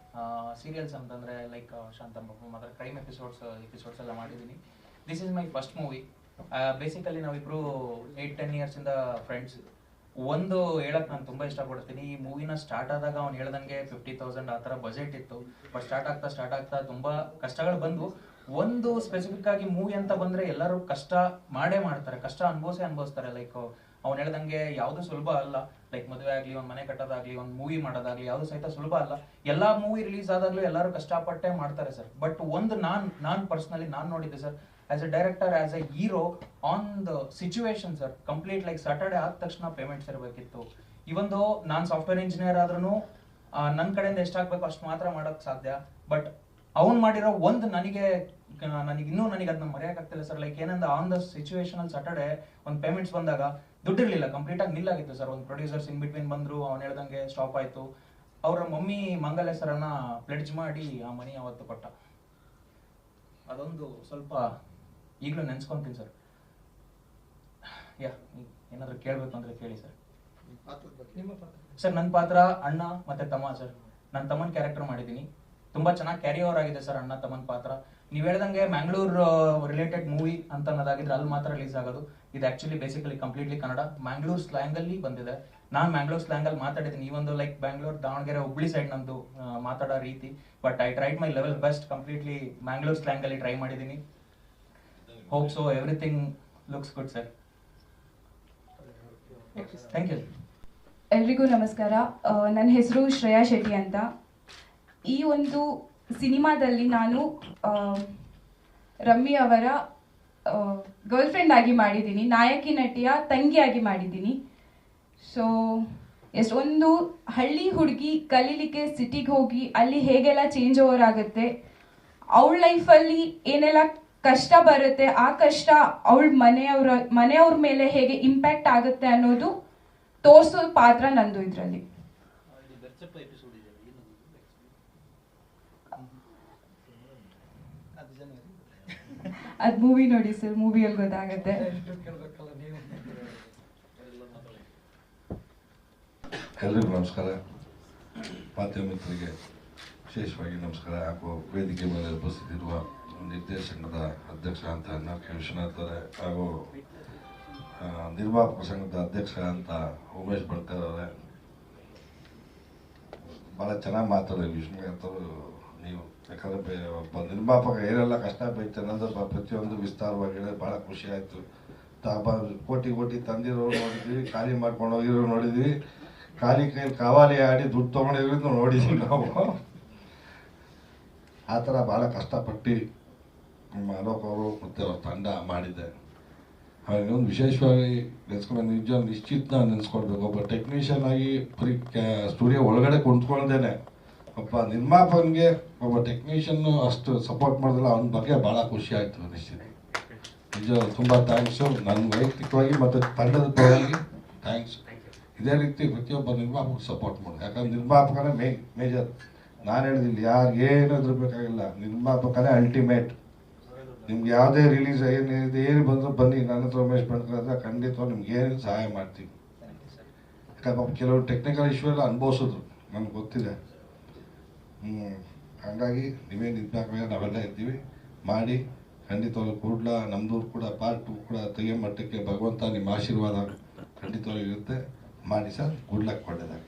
ಸೀರಿಯಲ್ಸ್ ಅಂತಂದರೆ ಲೈಕ್ ಶಾಂತಮ್ಮ ಮಾತ್ರ ಕ್ರೈಮ್ ಎಪಿಸೋಡ್ಸ್ ಎಪಿಸೋಡ್ಸ್ ಎಲ್ಲ ಮಾಡಿದ್ದೀನಿ. This is my first movie basically ನಾವಿಬ್ರು ಏಯ್ಟ್ ಟೆನ್ ಇಯರ್ಸಿಂದ ಫ್ರೆಂಡ್ಸ್ ಒಂದು ಹೇಳಕ್ ನಾನು ತುಂಬಾ ಇಷ್ಟಪಡ್ತೀನಿ. ಈ ಮೂವಿನ ಸ್ಟಾರ್ಟ್ ಆದಾಗ ಅವ್ನು ಹೇಳ್ದಂಗೆ ಫಿಫ್ಟಿ ತೌಸಂಡ್ ಆ ಥರ ಬಜೆಟ್ ಇತ್ತು. ಬಟ್ ಸ್ಟಾರ್ಟ್ ಆಗ್ತಾ ಸ್ಟಾರ್ಟ್ ಆಗ್ತಾ ತುಂಬಾ ಕಷ್ಟಗಳು ಬಂದು ಒಂದು ಸ್ಪೆಸಿಫಿಕ್ ಆಗಿ ಮೂವಿ ಅಂತ ಬಂದ್ರೆ ಎಲ್ಲರೂ ಕಷ್ಟ ಮಾಡೇ ಮಾಡ್ತಾರೆ, ಕಷ್ಟ ಅನುಭವಿಸೇ ಅನುಭವಿಸ್ತಾರೆ. ಲೈಕ್ ಅವ್ನು ಹೇಳ್ದಂಗೆ ಯಾವುದು ಸುಲಭ ಅಲ್ಲ. ಲೈಕ್ ಮದುವೆ ಆಗ್ಲಿ, ಒಂದು ಮನೆ ಕಟ್ಟೋದಾಗ್ಲಿ, ಒಂದು ಮೂವಿ ಮಾಡೋದಾಗ್ಲಿ, ಯಾವುದು ಸಹಿತ ಸುಲಭ ಅಲ್ಲ. ಎಲ್ಲಾ ಮೂವಿ ರಿಲೀಸ್ ಆದಾಗ್ಲೂ ಎಲ್ಲರೂ ಕಷ್ಟಪಟ್ಟೆ ಮಾಡ್ತಾರೆ ಸರ್ ಬಟ್ ಒಂದು ನಾನ್ ನಾನ್ ಪರ್ಸನಲಿ ನಾನ್ ನೋಡಿದ್ದೆ sir as a director as a hero on the situation sir complete like Saturday ಆದ ತಕ್ಷಣ ಪೇಮೆಂಟ್ಸ್ ಇರಬೇಕಿತ್ತು ಇವೊಂದು ನಾನ್ ಸಾಫ್ಟ್ವೇರ್ ಇಂಜಿನಿಯರ್ ಆದ್ರೂ ನನ್ನ ಕಡೆಯಿಂದ ಎಷ್ಟಾಗಬೇಕು ಅಷ್ಟು ಮಾತ್ರ ಮಾಡೋಕ್ ಸಾಧ್ಯ. ಬಟ್ ಅವನು ಮಾಡಿರೋ ಒಂದು ನನಗೆ ನನಗೆ ಇನ್ನೂ ನನಗೆ ಅದನ್ನ ಮರೆಯೋಕ್ಕಾಗ್ತಿಲ್ಲ ಸರ್ ಲೈಕ್ ಏನಂದ್ರೆ ಆನ್ ದ ಸಿಚುವೇಶನ್ ಅಲ್ಲಿ ಸಟರ್ಡೆ ಒಂದು ಪೇಮೆಂಟ್ಸ್ ಬಂದಾಗ ದುಡ್ಡಿರ್ಲಿಲ್ಲ ಕಂಪ್ಲೀಟ್ ಆಗಿ ನಿಲ್ಲಾಗಿತ್ತು ಸರ್ ಒಂದು ಪ್ರೊಡ್ಯೂಸರ್ಸ್ ಇನ್ ಬಿಟ್ವೀನ್ ಬಂದ್ರು ಅವ್ನು ಹೇಳ್ದಂಗೆ ಸ್ಟಾಪ್ ಆಯ್ತು. ಅವರ ಮಮ್ಮಿ ಮಂಗಲ್ ಹೆಸರನ್ನ ಪ್ಲೆಡ್ಜ್ ಮಾಡಿ ಆ ಮನಿ ಅವತ್ತು ಕೊಟ್ಟ. ಅದೊಂದು ಸ್ವಲ್ಪ ಈಗಲೂ ನೆನ್ಸ್ಕೊಂತೀನಿ ಸರ್ ಯಾ ಏನಾದ್ರು ಕೇಳಬೇಕು ಅಂದ್ರೆ ಕೇಳಿ ಸರ್ ಸರ್ ನನ್ನ ಪಾತ್ರ ಅಣ್ಣ ಮತ್ತೆ ತಮ್ಮ ಸರ್ ನನ್ನ ತಮ್ಮನ ಕ್ಯಾರೆಕ್ಟರ್ ಮಾಡಿದ್ದೀನಿ. ತುಂಬಾ ಚೆನ್ನಾಗಿ ಕ್ಯಾರಿ ಓವರ್ ಆಗಿದೆ ಸರ್ ಅಣ್ಣ ತಮ್ಮನ ಪಾತ್ರ. ನೀವ್ ಹೇಳ್ದಂಗೆ ಮ್ಯಾಂಗ್ಳೂರು ರಿಲೇಟೆಡ್ ಮೂವಿ ಅಂತ ಅನ್ನೋದಾಗಿದ್ರೆ ಅಲ್ಲಿ ಮಾತ್ರ ರಿಲೀಸ್ ಆಗೋದು. ಇದು actually basically completely Kannada. Mangalore slang ಅಲ್ಲಿ ಬಂದಿದೆ. ನಾನು ಮ್ಯಾಂಗ್ಳೂರ್ ಸ್ಲ್ಯಾಂಗಲ್ಲಿ ಮಾತಾಡಿದ್ದೀನಿ. ಈ ಒಂದು ಲೈಕ್ ಬ್ಯಾಂಗ್ಳೂರ್ ದಾವಣಗೆರೆ ಹುಬ್ಳಿ ಸೈಡ್ ನಂದು ಮಾತಾಡೋ ರೀತಿ. But I tried my level best completely Mangalore ಸ್ಲ್ಯಾಂಗಲ್ಲಿ try ಮಾಡಿದ್ದೀನಿ. Hope so everything looks good sir thank you ಎಲ್ರಿಗೂ ನಮಸ್ಕಾರ. ನನ್ನ ಹೆಸರು ಶ್ರೇಯಾ ಶೆಟ್ಟಿ ಅಂತ. ಈ ಒಂದು ಸಿನಿಮಾದಲ್ಲಿ ನಾನು ರಮ್ಮಿ ಅವರ ಗರ್ಲ್ ಆಗಿ ಮಾಡಿದ್ದೀನಿ, ನಾಯಕಿ ನಟಿಯ ತಂಗಿಯಾಗಿ ಮಾಡಿದ್ದೀನಿ. ಸೊ ಎಷ್ಟೊಂದು ಹಳ್ಳಿ ಹುಡುಗಿ ಕಲೀಲಿಕ್ಕೆ ಸಿಟಿಗೆ ಹೋಗಿ ಅಲ್ಲಿ ಹೇಗೆಲ್ಲ ಚೇಂಜ್ ಓವರ್ ಆಗುತ್ತೆ, ಅವಳ ಲೈಫಲ್ಲಿ ಏನೆಲ್ಲ ಕಷ್ಟ ಬರುತ್ತೆ, ಆ ಕಷ್ಟ ಅವಳ ಮನೆಯವರ, ಮನೆಯವ್ರ ಮೇಲೆ ಹೇಗೆ ಇಂಪ್ಯಾಕ್ಟ್ ಆಗುತ್ತೆ ಅನ್ನೋದು ತೋರಿಸೋ ಪಾತ್ರ ನಂದು ಇದರಲ್ಲಿ ಇದು ಬೆರ್ಚಪ್ಪ ಎಪಿಸೋಡ್ ಇದೆ ಏನದು ಅದು ಮೂವಿ ನೋಡಿ ಸರ್ ಮೂವಿಯಲ್ಲಿ ಗೊತ್ತಾಗುತ್ತೆ. ಕೇಳಬೇಕಲ್ಲ ನೀವು ಎಲ್ಲ ಮಾತಾಡಿ ಎಲ್ರಿಗೂ ನಮಸ್ಕಾರ. ಮಾಧ್ಯಮ ಮಿತ್ರರಿಗೆ ವಿಶೇಷವಾಗಿ ನಮಸ್ಕಾರ. ಹಾಗೂ ವೇದಿಕೆ ಮೇಲೆ ಉಪಸ್ಥಿತಿರುವ ನಿರ್ದೇಶನದ ಅಧ್ಯಕ್ಷ ಅಂತ ಹಾಗೂ ನಿರ್ವಾಹಕ ಸಂಘದ ಅಧ್ಯಕ್ಷ ಅಂತ ಉಮೇಶ್ ಭಟ್ಕರ್ ಅವರೇ. ಭಾಳ ಚೆನ್ನಾಗಿ ಮಾತಾಡೋದು ವಿಶ್ವನಾಥ್ ನೀವು ಯಾಕಂದರೆ ಒಬ್ಬ ನಿರ್ಮಾಪಕ ಏನೆಲ್ಲ ಕಷ್ಟ ಬೈತಾರೆ ಅನ್ನೋದು ಪ್ರತಿಯೊಂದು ವಿಸ್ತಾರವಾಗಿ ಹೇಳಿ ಭಾಳ ಖುಷಿ ಆಯಿತು. ತಾಪ ಕೋಟಿ ಕೋಟಿ ತಂದಿರೋ ನೋಡಿದ್ವಿ, ಖಾಲಿ ಮಾಡ್ಕೊಂಡು ಹೋಗಿರೋ ನೋಡಿದ್ವಿ. ಖಾಲಿ ಕೈಯಲ್ಲಿ ಕಾವಾಲಿ ಆಡಿ ದುಡ್ಡು ತೊಗೊಂಡಿರೋದು ನೋಡಿದ್ವಿ ನಾವು. ಆ ಥರ ಭಾಳ ಕಷ್ಟಪಟ್ಟು ನಮ್ಮ ಅಲೋಕ್ ಅವರು ಮತ್ತು ಅವ್ರ ತಂಡ ಮಾಡಿದ್ದೆ ಹಾಗೆ ಒಂದು ವಿಶೇಷವಾಗಿ ನೆನೆಸ್ಕೊಂಡು ನಿಜ ನಿಶ್ಚಿತ ನೆನೆಸ್ಕೊಳ್ಬೇಕು ಒಬ್ಬ ಟೆಕ್ನಿಷಿಯನ್ ಆಗಿ ಬರೀ ಸ್ಟುಡಿಯೋ ಒಳಗಡೆ ಕುಂತ್ಕೊಳ್ದೇನೆ. ಒಬ್ಬ ನಿರ್ಮಾಪಕನಿಗೆ ಒಬ್ಬ ಟೆಕ್ನಿಷಿಯನ್ನು ಅಷ್ಟು ಸಪೋರ್ಟ್ ಮಾಡಿದ್ರೆ ಅವನ ಬಗ್ಗೆ ಭಾಳ ಖುಷಿ ಆಯಿತು ನಿಶ್ಚಿತ ನಿಜ, ತುಂಬ ಥ್ಯಾಂಕ್ಸು ನನ್ನ ವೈಯಕ್ತಿಕವಾಗಿ ಮತ್ತು ತಂಡದ ಪರವಾಗಿ ಥ್ಯಾಂಕ್ಸ್ ಇದೇ ರೀತಿ ಪ್ರತಿಯೊಬ್ಬ ನಿರ್ಮಾಪಕ ಸಪೋರ್ಟ್ ಮಾಡಿ. ಯಾಕಂದ್ರೆ ನಿರ್ಮಾಪಕನೇ ಮೇ ಮೇಜರ್ ನಾನು ಹೇಳಿದಿಲ್ಲ, ಯಾರು ಏನಾದರೂ ಬೇಕಾಗಿಲ್ಲ. ನಿರ್ಮಾಪಕನೇ ಅಲ್ಟಿಮೇಟ್ ನಿಮ್ಗೆ ಯಾವುದೇ ರಿಲೀಸ್ ಏನಿದೆ ಏನು ಬಂದರೂ ಬನ್ನಿ. ನನ್ನ ಹತ್ರ ಉಮೇಶ್ ಹತ್ರ ಖಂಡಿತವಾಗಿ ನಿಮ್ಗೆ ಏನು ಸಹಾಯ ಮಾಡ್ತೀನಿ. ಯಾಕಂದ್ರೆ ಕೆಲವು ಕೆಲವರು ಟೆಕ್ನಿಕಲ್ ಇಶ್ಯೂ ಎಲ್ಲ ಅನುಭವಿಸಿದ್ರು, ನನಗೆ ಗೊತ್ತಿದೆ. ಹಾಗಾಗಿ ನೀವೇನು ಇದ್ಬೇಕಾಗ ನಾವೆಲ್ಲ ಇದ್ದೀವಿ ಮಾಡಿ ಖಂಡಿತವಾಗ್ಲೂ ಕೂಡಲ ನಮ್ಮದು ಕೂಡ ಪಾರ್ಟ್ ಕೂಡ ತೆಗೆಯೋ ಮಟ್ಟಕ್ಕೆ ಭಗವಂತ ನಿಮ್ಮ ಆಶೀರ್ವಾದ ಖಂಡಿತವಾಗಿ ಇರುತ್ತೆ. ಮಾಡಿ ಸರ್, ಗುಡ್ ಲಕ್ ಒಳ್ಳೆಯದಾಗಿ